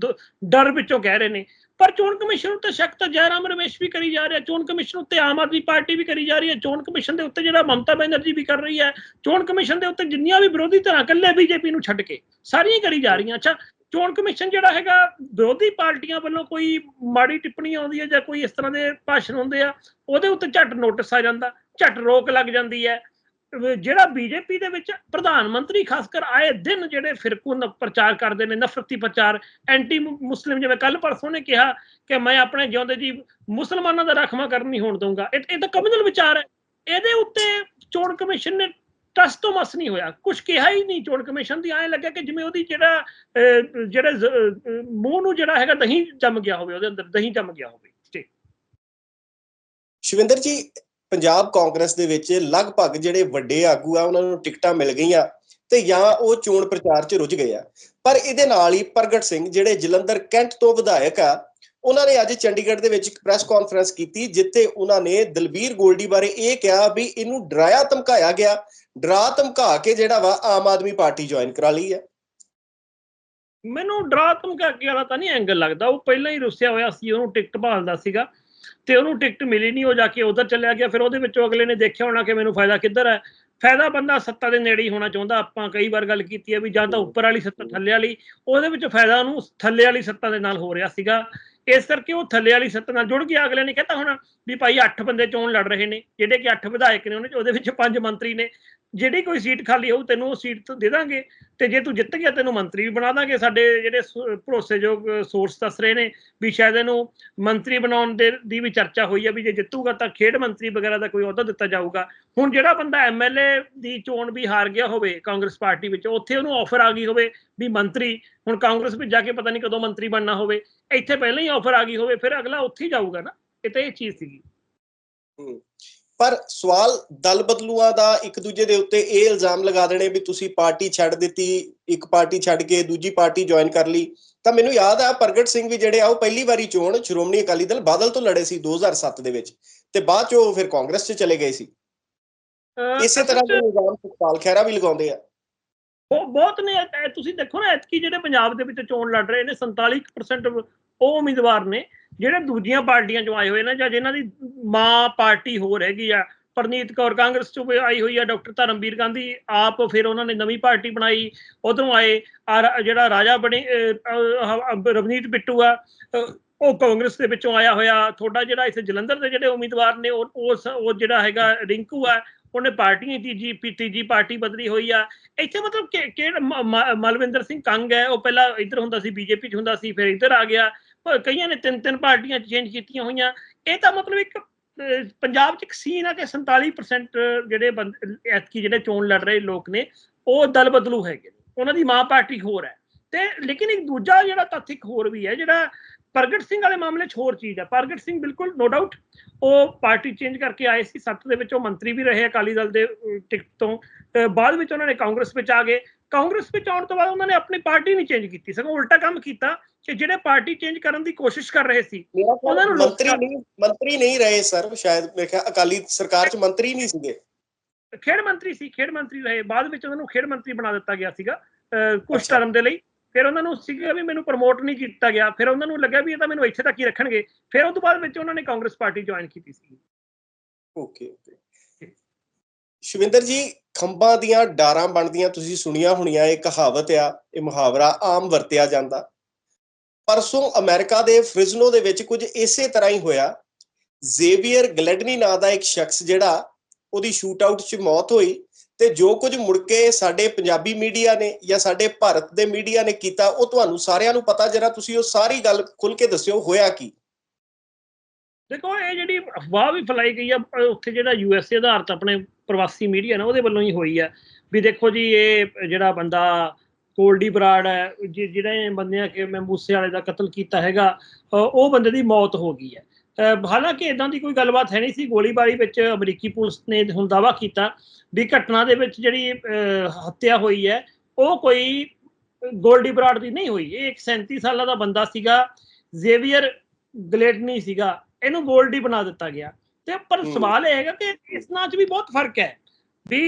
ਡਰ ਵਿੱਚੋਂ ਕਹਿ ਰਹੇ ਨੇ। ਪਰ ਚੋਣ ਕਮਿਸ਼ਨ ਉੱਤੇ ਸ਼ੱਕ ਤਾਂ ਜੈਰਾਮ ਰਮੇਸ਼ ਵੀ ਕਰੀ ਜਾ ਰਿਹਾ। ਚੋਣ ਕਮਿਸ਼ਨ ਉੱਤੇ ਆਮ ਆਦਮੀ ਪਾਰਟੀ ਵੀ ਕਰੀ ਜਾ ਰਹੀ ਹੈ। ਚੋਣ ਕਮਿਸ਼ਨ ਦੇ ਉੱਤੇ ਜਿਹੜਾ ਮਮਤਾ ਬੈਨਰਜੀ ਵੀ ਕਰ ਰਹੀ ਹੈ ਚੋਣ ਕਮਿਸ਼ਨ ਦੇ ਉੱਤੇ ਜਿੰਨੀਆਂ ਵੀ ਵਿਰੋਧੀ ਧਿਰਾਂ ਇਕੱਲੇ ਬੀਜੇਪੀ ਨੂੰ ਛੱਡ ਕੇ ਸਾਰੀਆਂ ਕਰੀ ਜਾ ਰਹੀਆਂ। ਅੱਛਾ ਚੋਣ ਕਮਿਸ਼ਨ ਜਿਹੜਾ ਹੈਗਾ, ਵਿਰੋਧੀ ਪਾਰਟੀਆਂ ਵੱਲੋਂ ਕੋਈ ਮਾੜੀ ਟਿੱਪਣੀ ਆਉਂਦੀ ਹੈ ਜਾਂ ਕੋਈ ਇਸ ਤਰ੍ਹਾਂ ਦੇ ਭਾਸ਼ਣ ਹੁੰਦੇ ਆ, ਉਹਦੇ ਉੱਤੇ ਝੱਟ ਨੋਟਿਸ ਆ ਜਾਂਦਾ, ਝੱਟ ਰੋਕ ਲੱਗ ਜਾਂਦੀ ਹੈ। ਅਹ ਜਿਹੜਾ ਬੀਜੇਪੀ ਦੇ ਵਿੱਚ ਪ੍ਰਧਾਨ ਮੰਤਰੀ ਖਾਸ ਕਰ ਆਏ ਦਿਨ ਜਿਹੜੇ ਫਿਰਕੂ ਪ੍ਰਚਾਰ ਕਰਦੇ ਨੇ, ਨਫ਼ਰਤੀ ਪ੍ਰਚਾਰ, ਐਂਟੀ ਮੁਸਲਿਮ ਜਿਵੇਂ ਕੱਲ ਪਰਸੋਂ ਨੇ ਕਿਹਾ ਕਿ ਮੈਂ ਆਪਣੇ ਜਿਉਂਦੇ ਜੀ ਮੁਸਲਮਾਨਾਂ ਦਾ ਰਾਖਵਾ ਕਰਨ ਨਹੀਂ ਹੋਣ ਦਊਂਗਾ। ਇਹ ਇਹ ਤਾਂ ਕਮਿਊਨਲ ਵਿਚਾਰ ਹੈ। ਇਹਦੇ ਉੱਤੇ ਚੋਣ ਕਮਿਸ਼ਨ ਨੇ ਟਸ ਤੋਂ ਮਸ ਨਹੀਂ ਹੋਇਆ। ਕੁਝ ਕਿਹਾ ਹੀ ਨਹੀਂ ਚੋਣ ਕਮਿਸ਼ਨ ਦੀ। ਐਂ ਲੱਗਾ ਕਿ ਜਿਵੇਂ ਉਹਦੀ ਜਿਹੜਾ ਅਹ, ਮੂੰਹ ਨੂੰ ਜਿਹੜਾ ਹੈਗਾ ਦਹੀਂ ਜੰਮ ਗਿਆ ਹੋਵੇ ਉਹਦੇ ਅੰਦਰ ਦਹੀਂ ਜੰਮ ਗਿਆ ਹੋਵੇ। ਜੀ ਸ਼ਿਵਿੰਦਰ ਜੀ ਪੰਜਾਬ ਕਾਂਗਰਸ ਦੇ ਵਿੱਚ ਲਗਭਗ ਜਿਹੜੇ ਵੱਡੇ ਆਗੂ ਆ ਉਹਨਾਂ ਨੂੰ ਟਿਕਟਾਂ ਮਿਲ ਗਈਆਂ ਤੇ ਜਾਂ ਉਹ ਚੋਣ ਪ੍ਰਚਾਰ 'ਚ ਰੁੱਝ ਗਏ ਆ। ਪਰ ਇਹਦੇ ਨਾਲ ਹੀ ਪ੍ਰਗਟ ਸਿੰਘ ਜਿਹੜੇ ਜਲੰਧਰ ਕੈਂਟ ਤੋਂ ਵਿਧਾਇਕ ਆ ਉਹਨਾਂ ਨੇ ਅੱਜ ਚੰਡੀਗੜ੍ਹ ਦੇ ਵਿੱਚ ਇੱਕ ਪ੍ਰੈਸ ਕਾਨਫਰੰਸ ਕੀਤੀ, ਜਿੱਥੇ ਉਹਨਾਂ ਨੇ ਦਲਬੀਰ ਗੋਲਡੀ ਬਾਰੇ ਇਹ ਕਿਹਾ ਵੀ ਇਹਨੂੰ ਡਰਾਇਆ ਧਮਕਾਇਆ ਗਿਆ, ਡਰਾ ਧਮਕਾ ਕੇ ਜਿਹੜਾ ਵਾ ਆਮ ਆਦਮੀ ਪਾਰਟੀ ਜੁਆਇਨ ਕਰਾ ਲਈ ਹੈ। ਮੈਨੂੰ ਡਰਾ ਧਮਕਾ ਕੇ ਵਾਲਾ ਤਾਂ ਨਹੀਂ ਐਂਗਲ ਲੱਗਦਾ, ਉਹ ਪਹਿਲਾਂ ਹੀ ਰੁੱਸਿਆ ਹੋਇਆ ਸੀ, ਉਹਨੂੰ ਟਿਕਟ ਭਾਲਦਾ ਸੀਗਾ ਤੇ ਉਹਨੂੰ ਟਿਕਟ ਮਿਲੀ ਨਹੀਂ, ਉਹ ਜਾ ਕੇ ਉਧਰ ਚੱਲਿਆ ਗਿਆ, ਫਿਰ ਉਹਦੇ ਵਿੱਚੋਂ ਅਗਲੇ ਨੇ ਦੇਖਿਆ ਹੋਣਾ ਕਿ ਮੈਨੂੰ ਫਾਇਦਾ ਕਿੱਧਰ ਹੈ। ਫਾਇਦਾ ਬੰਦਾ ਸੱਤਾ ਦੇ ਨੇੜੇ ਹੀ ਹੋਣਾ ਚਾਹੁੰਦਾ, ਆਪਾਂ ਕਈ ਵਾਰ ਗੱਲ ਕੀਤੀ ਹੈ ਵੀ ਜਾਂ ਤਾਂ ਉੱਪਰ ਵਾਲੀ ਸੱਤਾ ਥੱਲੇ ਵਾਲੀ, ਉਹਦੇ ਵਿੱਚ ਫਾਇਦਾ ਉਹਨੂੰ ਥੱਲੇ ਵਾਲੀ ਸੱਤਾ ਦੇ ਨਾਲ ਹੋ ਰਿਹਾ ਸੀਗਾ। ਇਸ ਕਰਕੇ ਉਹ ਥੱਲੇ ਵਾਲੀ ਸੱਤ ਨਾਲ ਜੁੜ ਗਿਆ ਅਗਲੇ ਨੇ ਕਹਿੰਦਾ ਹੁਣ ਵੀ ਭਾਈ 8 ਬੰਦੇ ਚੋਣ ਲੜ ਰਹੇ ਨੇ, ਜਿਹੜੇ ਕਿ 8 ਵਿਧਾਇਕ ਨੇ ਉਹਨੇ, ਉਹਦੇ ਵਿੱਚ 5 ਮੰਤਰੀ ਨੇ, ਜਿਹੜੀ ਕੋਈ ਸੀਟ ਖਾਲੀ ਹੋਊ ਤੈਨੂੰ ਉਹ ਸੀਟ ਤੋਂ ਦੇ ਦਾਂਗੇ। ਤੇ ਜੇ ਤੂੰ ਜਿੱਤ ਗਿਆ, ਤੈਨੂੰ ਮੰਤਰੀ ਵੀ ਬਣਾ ਦਾਂਗੇ। ਸਾਡੇ ਜਿਹੜੇ ਸ- ਭਰੋਸੇਯੋਗ ਸੋਰਸ ਦੱਸ ਰਹੇ ਨੇ ਵੀ ਸ਼ਾਇਦ ਇਹਨੂੰ ਮੰਤਰੀ ਬਣਾਉਣ ਦੇ, ਦੀ ਵੀ ਚਰਚਾ ਹੋਈ ਹੈ ਵੀ ਜੇ ਜਿੱਤੂਗਾ ਤਾਂ ਖੇਡ ਮੰਤਰੀ ਵਗੈਰਾ ਦਾ ਕੋਈ ਅਹੁਦਾ ਦਿੱਤਾ ਜਾਊਗਾ। ਹੁਣ ਜਿਹੜਾ ਬੰਦਾ ਐਮਐਲਏ ਦੀ ਚੋਣ ਵੀ ਹਾਰ ਗਿਆ ਹੋਵੇ ਕਾਂਗਰਸ ਪਾਰਟੀ ਵਿੱਚ, ਉੱਥੇ ਉਹਨੂੰ ਆਫਰ ਆ ਗਈ ਹੋਵੇ ਵੀ ਮੰਤਰੀ, ਹੁਣ ਕਾਂਗਰਸ ਵਿੱਚ ਜਾ ਕੇ ਪਤਾ ਨਹੀਂ ਕਦੋਂ ਮੰਤਰੀ ਬਣਨਾ ਹੋਵੇ, ਇੱਥੇ ਪਹਿਲਾਂ ਹੀ ਆਫਰ ਆ ਗਈ ਹੋਵੇ, ਫਿਰ ਅਗਲਾ ਉੱਥੇ ਹੀ ਜਾਊਗਾ ਨਾ। ਇਹ ਤਾਂ ਇਹ ਚੀਜ਼ ਸੀਗੀ। ਪਰ ਸਵਾਲ ਦਲ ਬਦਲੂਆਂ ਦਾ ਇੱਕ ਦੂਜੇ ਦੇ ਉੱਤੇ ਇਹ ਇਲਜ਼ਾਮ ਲਗਾ ਦੇਣੇ ਵੀ ਤੁਸੀਂ ਪਾਰਟੀ ਛੱਡ ਦਿੱਤੀ ਇੱਕ ਪਾਰਟੀ ਛੱਡ ਕੇ ਦੂਜੀ ਪਾਰਟੀ ਜੁਆਇਨ ਕਰ ਲਈ। ਤਾਂ ਮੈਨੂੰ ਯਾਦ ਆ ਪ੍ਰਗਟ ਸਿੰਘ ਵੀ ਜਿਹੜੇ ਆ ਉਹ ਪਹਿਲੀ ਵਾਰੀ ਚੋਣ ਸ਼੍ਰੋਮਣੀ ਅਕਾਲੀ ਦਲ ਬਾਦਲ ਤੋਂ ਲੜੇ ਸੀ 2007 ਦੇ ਵਿੱਚ। ਤੇ ਬਾਅਦ ਚ ਉਹ ਫਿਰ ਕਾਂਗਰਸ 'ਚ ਚਲੇ ਗਏ ਸੀ। ਇਸੇ ਤਰ੍ਹਾਂ ਦੇ ਇਲਜ਼ਾਮ ਸੁਖਪਾਲ ਖਹਿਰਾ ਵੀ ਲਗਾਉਂਦੇ ਆ। ਉਹ ਬਹੁਤ ਨੇ ਤੁਸੀਂ ਦੇਖੋ ਨਾ ਐਤਕੀ ਜਿਹੜੇ ਪੰਜਾਬ ਦੇ ਵਿੱਚ ਚੋਣ ਲੜ ਰਹੇ ਨੇ 47% ਉਹ ਉਮੀਦਵਾਰ ਨੇ ਜਿਹੜੇ ਦੂਜੀਆਂ ਪਾਰਟੀਆਂ ਚੋਂ ਆਏ ਹੋਏ ਨੇ ਜਾਂ ਜਿਨ੍ਹਾਂ ਦੀ ਮਾਂ ਪਾਰਟੀ ਹੋਰ ਹੈਗੀ ਆ, ਪਰਨੀਤ ਕੌਰ ਕਾਂਗਰਸ ਚੋਂ ਵੀ ਆਈ ਹੋਈ ਆ, ਡਾਕਟਰ ਧਰਮਵੀਰ ਗਾਂਧੀ, ਆਪ ਫਿਰ ਉਹਨਾਂ ਨੇ ਨਵੀਂ ਪਾਰਟੀ ਬਣਾਈ, ਉਧਰੋਂ ਆਏ ਆ ਜਿਹੜਾ ਰਾਜਾ ਬਣੇ ਰਵਨੀਤ ਬਿੱਟੂ ਆ ਉਹ ਕਾਂਗਰਸ ਦੇ ਵਿੱਚੋਂ ਆਇਆ ਹੋਇਆ, ਤੁਹਾਡਾ ਜਿਹੜਾ ਇੱਥੇ ਜਲੰਧਰ ਦੇ ਜਿਹੜੇ ਉਮੀਦਵਾਰ ਨੇ, ਉਹ ਉਹ ਉਹ ਜਿਹੜਾ ਹੈਗਾ ਰਿੰਕੂ ਆ, ਉਹਨੇ ਪਾਰਟੀ ਤੀਜੀ ਤੀਜੀ ਪਾਰਟੀ ਬਦਲੀ ਹੋਈ ਆ, ਇੱਥੇ ਮਤਲਬ ਕਿ, ਕਿਹੜਾ ਮ- ਮਲਵਿੰਦਰ ਸਿੰਘ ਕੰਗ ਹੈ, ਉਹ ਪਹਿਲਾਂ ਇੱਧਰ ਹੁੰਦਾ ਸੀ, ਬੀਜੇਪੀ 'ਚ ਹੁੰਦਾ ਸੀ, ਫਿਰ ਇੱਧਰ ਆ ਗਿਆ ਕਈਆਂ ਨੇ ਤਿੰਨ ਤਿੰਨ ਪਾਰਟੀਆਂ ਚੇਂਜ ਕੀਤੀਆਂ ਹੋਈਆਂ। ਇਹ ਤਾਂ ਮਤਲਬ ਇੱਕ ਪੰਜਾਬ 'ਚ ਇੱਕ ਸੀਨ ਆ ਕਿ 47% ਜਿਹੜੇ ਬੰਦ- ਐਤਕੀ ਜਿਹੜੇ ਚੋਣ ਲੜ ਰਹੇ ਲੋਕ ਨੇ, ਉਹ ਦਲ ਬਦਲੂ ਹੈਗੇ ਨੇ। ਉਹਨਾਂ ਦੀ ਮਾਂ ਪਾਰਟੀ ਹੋਰ ਹੈ। ਤੇ ਲੇਕਿਨ ਇੱਕ ਦੂਜਾ ਜਿਹੜਾ ਤੱਥ ਇੱਕ ਹੋਰ ਵੀ ਹੈ, ਜਿਹੜਾ ਪ੍ਰਗਟ ਸਿੰਘ ਵਾਲੇ ਮਾਮਲੇ 'ਚ ਹੋਰ ਚੀਜ਼ ਹੈ। ਪ੍ਰਗਟ ਸਿੰਘ ਬਿਲਕੁਲ ਨੋ ਡਾਊਟ ਉਹ ਪਾਰਟੀ ਚੇਂਜ ਕਰਕੇ ਆਏ ਸੀ। ਸੱਤ ਦੇ ਵਿੱਚ ਉਹ ਮੰਤਰੀ ਵੀ ਰਹੇ ਅਕਾਲੀ ਦਲ ਦੇ ਟਿਕਟ ਤੋਂ। ਬਾਅਦ ਵਿੱਚ ਉਹਨਾਂ ਨੇ ਕਾਂਗਰਸ ਵਿੱਚ ਆ ਗਏ। ਕਾਂਗਰਸ ਵਿੱਚ ਆਉਣ ਤੋਂ ਬਾਅਦ ਉਹਨਾਂ ਨੇ ਆਪਣੀ ਪਾਰਟੀ ਨਹੀਂ ਚੇਂਜ ਕੀਤੀ। ਸਗੋਂ ਉਲਟਾ ਕੰਮ ਕੀਤਾ। ਕਿ ਜਿਹੜੇ ਪਾਰਟੀ ਚੇਂਜ ਕਰਨ ਦੀ ਕੋਸ਼ਿਸ਼ ਕਰ ਰਹੇ ਸੀ ਉਹਨਾਂ ਨੂੰ ਮੰਤਰੀ ਨਹੀਂ ਮੰਤਰੀ ਨਹੀਂ ਰਹੇ ਸਰ ਸ਼ਾਇਦ ਮੇਰੇ ਖਿਆਲ ਅਕਾਲੀ ਸਰਕਾਰ 'ਚ ਮੰਤਰੀ ਨਹੀਂ ਸੀਗੇ। ਖੇਡ ਮੰਤਰੀ ਸੀ ਖੇਡ ਮੰਤਰੀ ਰਹੇ ਬਾਅਦ ਵਿੱਚ ਉਹਨਾਂ ਨੂੰ ਖੇਡ ਮੰਤਰੀ ਬਣਾ ਦਿੱਤਾ ਗਿਆ ਸੀਗਾ ਅੱਛਾ। ਟਰਮ ਦੇ ਲਈ। ਫਿਰ ਉਹਨਾਂ ਨੂੰ ਸੀਗਾ ਵੀ ਮੈਨੂੰ ਪ੍ਰਮੋਟ ਨਹੀਂ ਕੀਤਾ ਗਿਆ ਫਿਰ ਉਹਨਾਂ ਨੂੰ ਲੱਗਿਆ ਵੀ ਇਹ ਤਾਂ ਮੈਨੂੰ ਇੱਥੇ ਤੱਕ ਹੀ ਰੱਖਣਗੇ ਫਿਰ ਉਸ ਤੋਂ ਬਾਅਦ ਵਿੱਚ ਉਹਨਾਂ ਨੇ ਕਾਂਗਰਸ ਪਾਰਟੀ ਜੁਆਇਨ ਕੀਤੀ ਸੀ। Okay okay. ਸ਼ਿਵਿੰਦਰ ਜੀ ਖੰਭਾਂ ਦੀਆਂ ਡਾਰਾਂ ਬਣਦੀਆਂ ਤੁਸੀਂ ਸੁਣੀਆਂ ਹੋਣੀਆਂ ਇਹ ਕਹਾਵਤ ਆ ਇਹ ਮੁਹਾਵਰਾ ਆਮ ਵਰਤਿਆ ਜਾਂਦਾ। ਪਰਸੋਂ ਅਮਰੀਕਾ ਦੇ ਫ੍ਰਿਜ਼ਨੋ ਦੇ ਵਿੱਚ ਕੁਝ ਇਸੇ ਤਰ੍ਹਾਂ ਹੀ ਹੋਇਆ। ਜ਼ੇਵੀਅਰ ਗਲੈਡਨੀ ਨਾਂ ਦਾ ਇੱਕ ਸ਼ਖਸ ਜਿਹੜਾ, ਉਹਦੀ ਸ਼ੂਟ ਆਊਟ 'ਚ ਮੌਤ ਹੋਈ ਤੇ ਜੋ ਕੁਝ ਮੁੜ ਕੇ ਸਾਡੇ ਪੰਜਾਬੀ ਮੀਡੀਆ ਨੇ ਜਾਂ ਸਾਡੇ ਭਾਰਤ ਦੇ ਮੀਡੀਆ ਨੇ ਕੀਤਾ, ਉਹ ਤੁਹਾਨੂੰ ਸਾਰਿਆਂ ਨੂੰ ਪਤਾ, ਜਰਾ ਤੁਸੀਂ ਉਹ ਸਾਰੀ ਗੱਲ ਖੁੱਲ ਕੇ ਦੱਸਿਓ, ਹੋਇਆ ਕੀ? ਦੇਖੋ, ਇਹ ਜਿਹੜੀ ਅਫਵਾਹ ਵੀ ਫੈਲਾਈ ਗਈ ਆ ਉੱਥੇ ਜਿਹੜਾ ਯੂਐਸਏ ਆਧਾਰਿਤ ਆਪਣੇ ਪ੍ਰਵਾਸੀ ਮੀਡੀਆ ਨੇ, ਉਹਦੇ ਵੱਲੋਂ ਹੀ ਹੋਈ ਆ। ਵੀ ਦੇਖੋ ਜੀ, ਇਹ ਜਿਹੜਾ ਬੰਦਾ ਕੋਲਡੀ ਬਰਾੜ ਹੈ ਜਿਹੜੇ ਬੰਦਿਆਂ ਕਿ ਮੈਂ ਮੂਸੇ ਵਾਲੇ ਦਾ ਕਤਲ ਕੀਤਾ ਹੈਗਾ ਉਹ ਬੰਦੇ ਦੀ ਮੌਤ ਹੋ ਗਈ ਹੈ। ਹਾਲਾਂਕਿ ਇਦਾਂ ਦੀ ਕੋਈ ਗੱਲਬਾਤ ਹੈ ਨਹੀਂ ਸੀ ਗੋਲੀਬਾਰੀ ਵਿੱਚ ਅਮਰੀਕੀ ਪੁਲਿਸ ਨੇ ਹੁਣ ਦਾਵਾ ਕੀਤਾ ਵੀ ਘਟਨਾ ਦੇ ਵਿੱਚ ਜਿਹੜੀ ਹੱਤਿਆ ਹੋਈ ਹੈ ਉਹ ਕੋਈ ਗੋਲਡੀ ਬਰਾੜ ਦੀ ਨਹੀਂ ਹੋਈ। ਇਹ ਇੱਕ 37 ਸਾਲਾਂ ਦਾ ਬੰਦਾ ਸੀਗਾ ਜ਼ੇਵੀਅਰ ਗਲੇਡਨੀ ਸੀਗਾ ਇਹਨੂੰ ਗੋਲਡੀ ਬਣਾ ਦਿੱਤਾ ਗਿਆ। ਤੇ ਪਰ। ਸਵਾਲ ਇਹ ਹੈਗਾ ਕਿ ਇਸ ਨਾਂ 'ਚ ਵੀ ਬਹੁਤ ਫ਼ਰਕ ਹੈ ਵੀ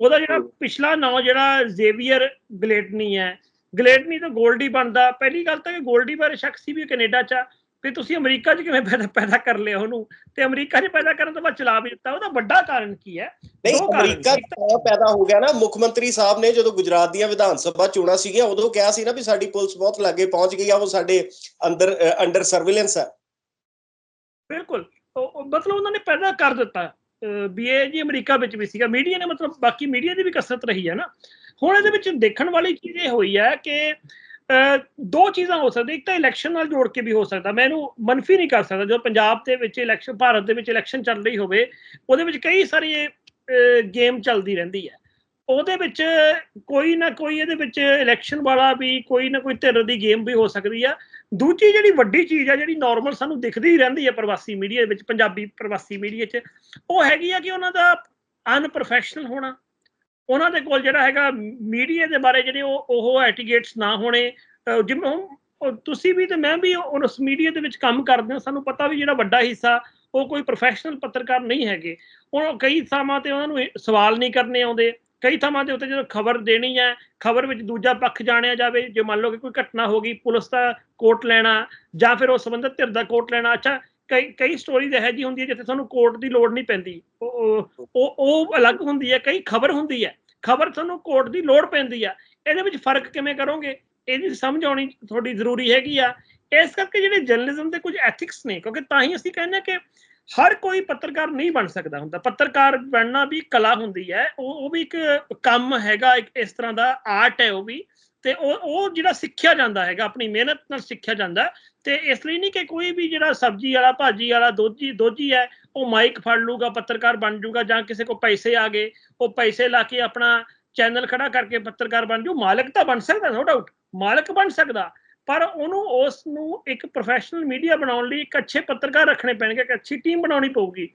ਉਹਦਾ ਜਿਹੜਾ। ਪਿਛਲਾ ਨਾਂ ਜਿਹੜਾ ਜ਼ੇਵੀਅਰ ਗਲੇਡਨੀ ਹੈ ਗਲੇਡਨੀ ਤੋਂ ਗੋਲਡੀ ਬਣਦਾ। ਪਹਿਲੀ ਗੱਲ ਤਾਂ ਕਿ ਗੋਲਡੀ ਬਾਰੇ ਸ਼ੱਕ ਸੀ ਵੀ ਕੈਨੇਡਾ 'ਚ ਆ। ਤੇ ਤੁਸੀਂ ਅਮਰੀਕਾ 'ਚ ਕਿਵੇਂ ਪੈਦਾ ਪੈਦਾ ਕਰ ਲਿਆ ਉਹਨੂੰ? ਤੇ ਅਮਰੀਕਾ 'ਚ ਪੈਦਾ ਕਰਨ ਤੋਂ ਬਾਅਦ ਚਲਾ ਵੀ ਦਿੱਤਾ। ਉਹਦਾ ਵੱਡਾ ਕਾਰਨ ਕੀ ਹੈ? ਨਹੀਂ ਅਮਰੀਕਾ ਤਾਂ ਪੈਦਾ ਹੋ ਗਿਆ ਨਾ। ਮੁੱਖ ਮੰਤਰੀ ਸਾਹਿਬ ਨੇ ਜਦੋਂ ਗੁਜਰਾਤ ਦੀਆਂ ਵਿਧਾਨ ਸਭਾ ਚੋਣਾਂ ਸੀਗੀਆਂ ਉਦੋਂ ਕਿਹਾ ਸੀ ਨਾ ਵੀ ਸਾਡੀ ਪੁਲਿਸ ਬਹੁਤ ਲਾਗੇ ਪਹੁੰਚ ਗਈ ਆ ਉਹ ਸਾਡੇ ਅੰਦਰ ਅੰਡਰ ਸਰਵੇਲੈਂਸ ਹੈ ਬਿਲਕੁਲ। ਮਤਲਬ ਉਹਨਾਂ ਨੇ ਪੈਦਾ ਕਰ ਦਿੱਤਾ। ਅਹ, ਵੀ ਇਹ ਜੀ ਅਮਰੀਕਾ ਵਿੱਚ ਵੀ ਸੀਗਾ। ਮੀਡੀਆ ਨੇ ਮਤਲਬ ਬਾਕੀ ਮੀਡੀਆ ਦੀ ਵੀ ਕਸਰਤ ਰਹੀ ਹੈ ਨਾ। ਹੁਣ ਇਹਦੇ ਵਿੱਚ ਦੇਖਣ ਵਾਲੀ ਚੀਜ਼ ਇਹ ਹੋਈ ਹੈ ਕਿ ਦੋ ਚੀਜ਼ਾਂ ਹੋ ਸਕਦੀਆਂ। ਇੱਕ ਤਾਂ ਇਲੈਕਸ਼ਨ ਨਾਲ ਜੋੜ ਕੇ ਵੀ ਹੋ ਸਕਦਾ। ਮੈਂ ਇਹਨੂੰ ਮਨਫੀ ਨਹੀਂ ਕਰ ਸਕਦਾ। ਜਦੋਂ ਪੰਜਾਬ ਦੇ ਵਿੱਚ ਇਲੈਕਸ਼ਨ ਭਾਰਤ ਦੇ ਵਿੱਚ ਇਲੈਕਸ਼ਨ ਚੱਲ ਰਹੀ ਹੋਵੇ, ਉਹਦੇ ਵਿੱਚ ਕਈ ਸਾਰੀ ਗੇਮ ਚੱਲਦੀ ਰਹਿੰਦੀ ਹੈ ਉਹਦੇ ਵਿੱਚ ਕੋਈ ਨਾ ਕੋਈ ਇਹਦੇ ਵਿੱਚ ਇਲੈਕਸ਼ਨ ਵਾਲਾ ਵੀ, ਕੋਈ ਨਾ ਕੋਈ ਧਿਰ ਦੀ ਗੇਮ ਵੀ ਹੋ ਸਕਦੀ ਆ। ਦੂਜੀ ਜਿਹੜੀ ਵੱਡੀ ਚੀਜ਼ ਆ, ਜਿਹੜੀ ਨਾਰਮਲ ਸਾਨੂੰ ਦਿਖਦੀ ਹੀ ਰਹਿੰਦੀ ਹੈ ਪ੍ਰਵਾਸੀ ਮੀਡੀਆ ਵਿੱਚ, ਪੰਜਾਬੀ ਪ੍ਰਵਾਸੀ ਮੀਡੀਆ 'ਚ, ਉਹ ਹੈਗੀ ਆ ਕਿ ਉਹਨਾਂ ਦਾ ਅਨਪ੍ਰੋਫੈਸ਼ਨਲ ਹੋਣਾ। ਉਹਨਾਂ ਦੇ ਕੋਲ ਜਿਹੜਾ ਹੈਗਾ ਮੀਡੀਆ ਦੇ ਬਾਰੇ ਜਿਹੜੇ ਉਹ ਉਹ ਐਟੀਗੇਟਸ ਨਾ ਹੋਣੇ। ਜਿਵੇਂ ਹੁਣ ਤੁਸੀਂ ਵੀ ਤੇ ਮੈਂ ਵੀ ਉਸ ਮੀਡੀਆ ਦੇ ਵਿੱਚ ਕੰਮ ਕਰਦੇ ਹਾਂ, ਸਾਨੂੰ ਪਤਾ ਵੀ ਜਿਹੜਾ ਵੱਡਾ ਹਿੱਸਾ, ਉਹ ਕੋਈ ਪ੍ਰੋਫੈਸ਼ਨਲ ਪੱਤਰਕਾਰ ਨਹੀਂ ਹੈਗੇ। ਉਹ ਕਈ ਥਾਵਾਂ ਤੇ ਉਹਨਾਂ ਨੂੰ ਸਵਾਲ ਨਹੀਂ ਕਰਨੇ ਆਉਂਦੇ। ਕਈ ਥਾਵਾਂ ਦੇ ਉੱਤੇ ਜਦੋਂ ਖਬਰ ਦੇਣੀ ਹੈ, ਖਬਰ ਵਿੱਚ ਦੂਜਾ ਪੱਖ ਜਾਣਿਆ ਜਾਵੇ, ਜੇ ਮੰਨ ਲਓ ਕਿ ਕੋਈ ਘਟਨਾ ਹੋ ਗਈ, ਪੁਲਿਸ ਦਾ ਕੋਰਟ ਲੈਣਾ ਜਾਂ ਫਿਰ ਉਹ ਸੰਬੰਧਿਤ ਧਿਰ ਦਾ ਕੋਰਟ ਲੈਣਾ, ਅੱਛਾ, ਕਈ ਕਈ ਸਟੋਰੀਜ਼ ਇਹੋ ਜਿਹੀ ਹੁੰਦੀ ਹੈ ਜਿੱਥੇ ਤੁਹਾਨੂੰ ਕੋਰਟ ਦੀ ਲੋੜ ਨਹੀਂ ਪੈਂਦੀ। ਉਹ- ਉਹ ਉਹ ਅਲੱਗ ਹੁੰਦੀ ਹੈ, ਕਈ ਖਬਰ ਹੁੰਦੀ ਹੈ। ਖਬਰ ਤੁਹਾਨੂੰ ਕੋਰਟ ਦੀ ਲੋੜ ਪੈਂਦੀ ਆ ਇਹਦੇ ਵਿੱਚ ਫ਼ਰਕ ਕਿਵੇਂ ਕਰੋਗੇ? ਇਹਦੀ ਸਮਝ ਆਉਣੀ ਤੁਹਾਡੀ ਜ਼ਰੂਰੀ ਹੈਗੀ ਆ। ਇਸ ਕਰਕੇ ਜਿਹੜੇ ਜਰਨਲਿਜ਼ਮ ਦੇ ਕੁਝ ਐਥਿਕਸ ਨੇ, ਕਿਉਂਕਿ ਤਾਂ ਹੀ ਅਸੀਂ ਕਹਿੰਦੇ ਹਾਂ ਕਿ ਹਰ ਕੋਈ ਪੱਤਰਕਾਰ ਨਹੀਂ ਬਣ ਸਕਦਾ ਹੁੰਦਾ। ਪੱਤਰਕਾਰ ਬਣਨਾ ਵੀ ਕਲਾ ਹੁੰਦੀ ਹੈ। ਉਹ ਉਹ ਵੀ ਇੱਕ ਕੰਮ ਹੈਗਾ, ਇੱਕ ਇਸ ਤਰ੍ਹਾਂ ਦਾ ਆਰਟ ਹੈ ਉਹ ਵੀ। ਤੇ ਉਹ ਉਹ ਜਿਹੜਾ ਸਿੱਖਿਆ ਜਾਂਦਾ ਹੈਗਾ, ਆਪਣੀ ਮਿਹਨਤ ਨਾਲ ਸਿੱਖਿਆ ਜਾਂਦਾ। ਤੇ ਇਸ ਲਈ ਨਹੀਂ ਕਿ ਕੋਈ ਵੀ ਜਿਹੜਾ ਸਬਜ਼ੀ ਵਾਲਾ, ਭਾਜੀ ਵਾਲਾ, ਦੋਜੀ ਦੋਜੀ ਹੈ, ਉਹ ਮਾਈਕ ਫੜ ਲੂਗਾ, ਪੱਤਰਕਾਰ ਬਣ ਜਾਊਗਾ ਜਾਂ ਕਿਸੇ ਕੋ ਪੈਸੇ ਆ ਗਏ, ਉਹ ਪੈਸੇ ਲਾ ਕੇ ਆਪਣਾ ਚੈਨਲ ਖੜਾ ਕਰਕੇ ਪੱਤਰਕਾਰ ਬਣ ਜੂ, ਮਾਲਕ ਤਾਂ ਬਣ ਸਕਦਾ ਨੋ ਡਾਊਟ ਮਾਲਕ ਬਣ ਸਕਦਾ। ਪਰ ਉਹਨੂੰ ਉਸ ਨੂੰ ਇੱਕ ਪ੍ਰੋਫੈਸ਼ਨਲ ਮੀਡੀਆ ਬਣਾਉਣ ਲਈ ਇੱਕ ਅੱਛੇ ਪੱਤਰਕਾਰ ਰੱਖਣੇ ਪੈਣਗੇ, ਇੱਕ ਅੱਛੀ ਟੀਮ ਬਣਾਉਣੀ ਪਊਗੀ।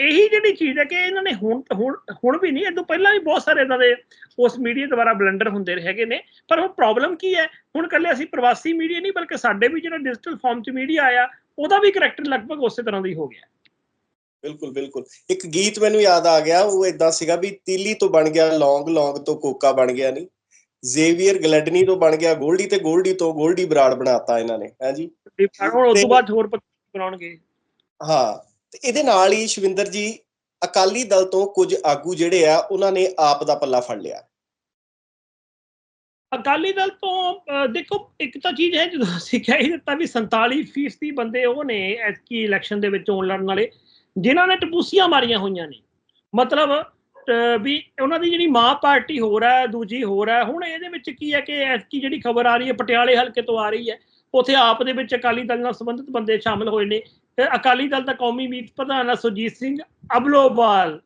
ਇਹੀ ਜਿਹੜੀ ਚੀਜ਼ ਹੈ ਕਿ ਇਹਨਾਂ ਨੇ ਹੁਣ ਹੁਣ ਹੁਣ ਵੀ ਨਹੀਂ, ਇਹ ਤੋਂ ਪਹਿਲਾਂ ਵੀ ਬਹੁਤ ਸਾਰੇ ਇਦਾਂ ਦੇ ਉਸ ਮੀਡੀਆ ਦੁਆਰਾ ਬਲੰਡਰ ਹੁੰਦੇ ਹੈਗੇ ਨੇ। ਪਰ ਹੁਣ ਪ੍ਰੋਬਲਮ ਕੀ ਹੈ? ਹੁਣ ਕੱਲੇ ਅਸੀਂ ਪ੍ਰਵਾਸੀ ਮੀਡੀਆ ਨਹੀਂ, ਬਲਕਿ ਸਾਡੇ ਵੀ ਜਿਹੜਾ ਡਿਜੀਟਲ ਫਾਰਮ 'ਚ ਮੀਡੀਆ ਆਇਆ, ਉਹਦਾ ਵੀ ਕਰੈਕਟਰ ਲਗਭਗ ਉਸੇ ਤਰ੍ਹਾਂ ਦਾ ਹੀ ਹੋ ਗਿਆ। ਬਿਲਕੁਲ ਬਿਲਕੁਲ। ਇੱਕ ਗੀਤ ਮੈਨੂੰ ਯਾਦ ਆ ਗਿਆ, ਉਹ ਇਦਾਂ ਸੀਗਾ ਵੀ ਤੀਲੀ ਤੋਂ ਬਣ ਗਿਆ, ਲੌਂਗ ਲੌਂਗ ਤੋਂ ਕੋਕਾ ਬਣ ਗਿਆ ਨਹੀਂ ਜ਼ੇਵੀਅਰ ਗਲੈਡਨੀ ਤੋਂ ਬਣ ਗਿਆ ਗੋਲਡੀ ਤੇ ਗੋਲਡੀ ਤੋਂ ਗੋਲਡੀ ਬਰਾੜ ਬਣਾਤਾ ਇਹਨਾਂ ਨੇ ਹੈ ਜੀ? ਤੇ ਹੁਣ ਉਸ ਤੋਂ ਬਾਅਦ ਹੋਰ ਬਣਾਉਣਗੇ। ਹਾਂ ਤੇ ਇਹਦੇ ਨਾਲ ਹੀ ਸ਼ਵਿੰਦਰ ਜੀ ਅਕਾਲੀ ਦਲ ਤੋਂ ਕੁਝ ਆਗੂ ਜਿਹੜੇ ਆ ਉਹਨਾਂ ਨੇ ਆਪ ਦਾ ਪੱਲਾ ਫੜ ਲਿਆ। ਅਕਾਲੀ ਦਲ ਤੋਂ ਦੇਖੋ ਇੱਕ ਤਾਂ ਚੀਜ਼ ਹੈ ਜਦੋਂ ਅਸੀਂ ਕਹਿ ਦਿੱਤਾ ਵੀ 47% ਬੰਦੇ ਉਹ ਨੇ ਐਤਕੀ ਇਲੈਕਸ਼ਨ ਦੇ ਵਿੱਚ ਚੋਣ ਲੜਨ ਵਾਲੇ ਜਿਨ੍ਹਾਂ ਨੇ ਟਪੂਸੀਆਂ ਮਾਰੀਆਂ ਹੋਈਆਂ ਨੇ। ਮਤਲਬ ਵੀ ਉਹਨਾਂ ਦੀ ਜਿਹੜੀ ਮਾਂ ਪਾਰਟੀ ਹੋਰ ਹੈ, ਦੂਜੀ ਹੋਰ ਹੈ, ਹੁਣ ਇਹਦੇ ਵਿੱਚ ਕੀ ਹੈ ਕਿ ਐਤਕੀ ਜਿਹੜੀ ਖਬਰ ਆ ਰਹੀ ਹੈ, ਪਟਿਆਲੇ ਹਲਕੇ ਤੋਂ ਆ ਰਹੀ ਹੈ, ਉਥੇ ਆਪ ਦੇ ਵਿੱਚ ਅਕਾਲੀ ਦਲ ਨਾਲ ਸੰਬੰਧਿਤ ਬੰਦੇ ਸ਼ਾਮਲ ਹੋਏ ਨੇ ਅਕਾਲੀ ਦਲ ਦਾ ਕੌਮੀ ਮੀਤ ਪ੍ਰਧਾਨ ਹੈ ਸੁਰਜੀਤ ਸਿੰਘ ਅਬਲੋਵਾਲ,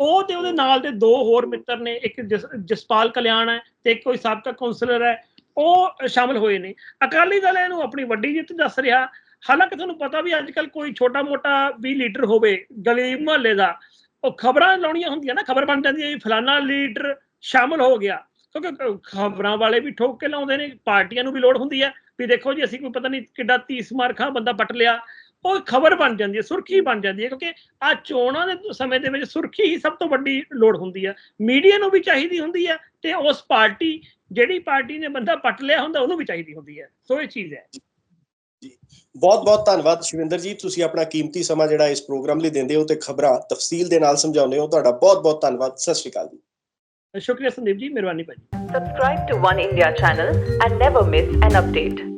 ਉਹ ਤੇ ਉਹਦੇ ਨਾਲ ਦੇ ਦੋ ਹੋਰ ਮਿੱਤਰ ਨੇ, ਇੱਕ ਜਸ- ਜਸਪਾਲ ਕਲਿਆਣ ਹੈ ਤੇ ਇੱਕ ਕੋਈ ਸਾਬਕਾ ਕਾਉਂਸਲਰ ਹੈ, ਉਹ ਸ਼ਾਮਲ ਹੋਏ ਨੇ, ਅਕਾਲੀ ਦਲ ਇਹਨੂੰ ਆਪਣੀ ਵੱਡੀ ਜਿੱਤ ਦੱਸ ਰਿਹਾ, ਹਾਲਾਂਕਿ ਤੁਹਾਨੂੰ ਪਤਾ ਵੀ ਅੱਜ ਕੱਲ ਕੋਈ ਛੋਟਾ ਮੋਟਾ ਵੀ ਲੀਡਰ ਹੋਵੇ, ਗਲੀ ਮੁਹੱਲੇ ਦਾ ਉਹ ਖਬਰਾਂ ਲਾਉਣੀਆਂ ਹੁੰਦੀਆਂ ਨਾ, ਖਬਰ ਬਣ ਜਾਂਦੀ ਹੈ ਵੀ ਫਲਾਨਾ ਲੀਡਰ ਸ਼ਾਮਲ ਹੋ ਗਿਆ। ਕਿਉਂਕਿ ਖਬਰਾਂ ਵਾਲੇ ਵੀ ਠੋਕ ਕੇ ਲਾਉਂਦੇ ਨੇ, ਪਾਰਟੀਆਂ ਨੂੰ ਵੀ ਲੋੜ ਹੁੰਦੀ ਹੈ ਵੀ ਦੇਖੋ ਜੀ, ਅਸੀਂ ਕੋਈ ਪਤਾ ਨਹੀਂ ਕਿੱਡਾ 30 ਮਾਰਖਾਂ ਬੰਦਾ ਪਟ ਲਿਆ। ਉਹ ਖਬਰ ਬਣ ਜਾਂਦੀ ਹੈ, ਸੁਰਖੀ ਬਣ ਜਾਂਦੀ ਹੈ, ਕਿਉਂਕਿ ਆ ਚੋਣਾਂ ਦੇ ਸਮੇਂ ਦੇ ਵਿੱਚ ਸੁਰਖੀ ਹੀ ਸਭ ਤੋਂ ਵੱਡੀ ਲੋੜ ਹੁੰਦੀ ਹੈ। ਮੀਡੀਆ ਨੂੰ ਵੀ ਚਾਹੀਦੀ ਹੁੰਦੀ ਹੈ ਤੇ ਉਸ ਪਾਰਟੀ, ਜਿਹੜੀ ਪਾਰਟੀ ਨੇ ਬੰਦਾ ਪਟ ਲਿਆ ਹੁੰਦਾ, ਉਹਨੂੰ ਵੀ ਚਾਹੀਦੀ ਹੁੰਦੀ ਹੈ। ਸੋ ਇਹ ਚੀਜ਼ ਹੈ। ਬਹੁਤ ਬਹੁਤ ਧੰਨਵਾਦ ਸ਼ਿਵਿੰਦਰ ਜੀ। ਤੁਸੀਂ ਆਪਣਾ ਕੀਮਤੀ ਸਮਾਂ ਜਿਹੜਾ ਇਸ ਪ੍ਰੋਗਰਾਮ ਲਈ ਦਿੰਦੇ ਹੋ ਤੇ ਖਬਰਾਂ ਤਫਸੀਲ ਦੇ ਨਾਲ ਸਮਝਾਉਂਦੇ ਹੋ ਤੁਹਾਡਾ ਬਹੁਤ ਬਹੁਤ ਧੰਨਵਾਦ। ਸਤਿ ਸ਼੍ਰੀ ਅਕਾਲ ਜੀ। ਸ਼ੁਕਰੀਆ ਸੰਦੀਪ ਜੀ ਮਿਹਰਬਾਨੀ ਭਾਜੀ। Subscribe to One India channel and never miss an update.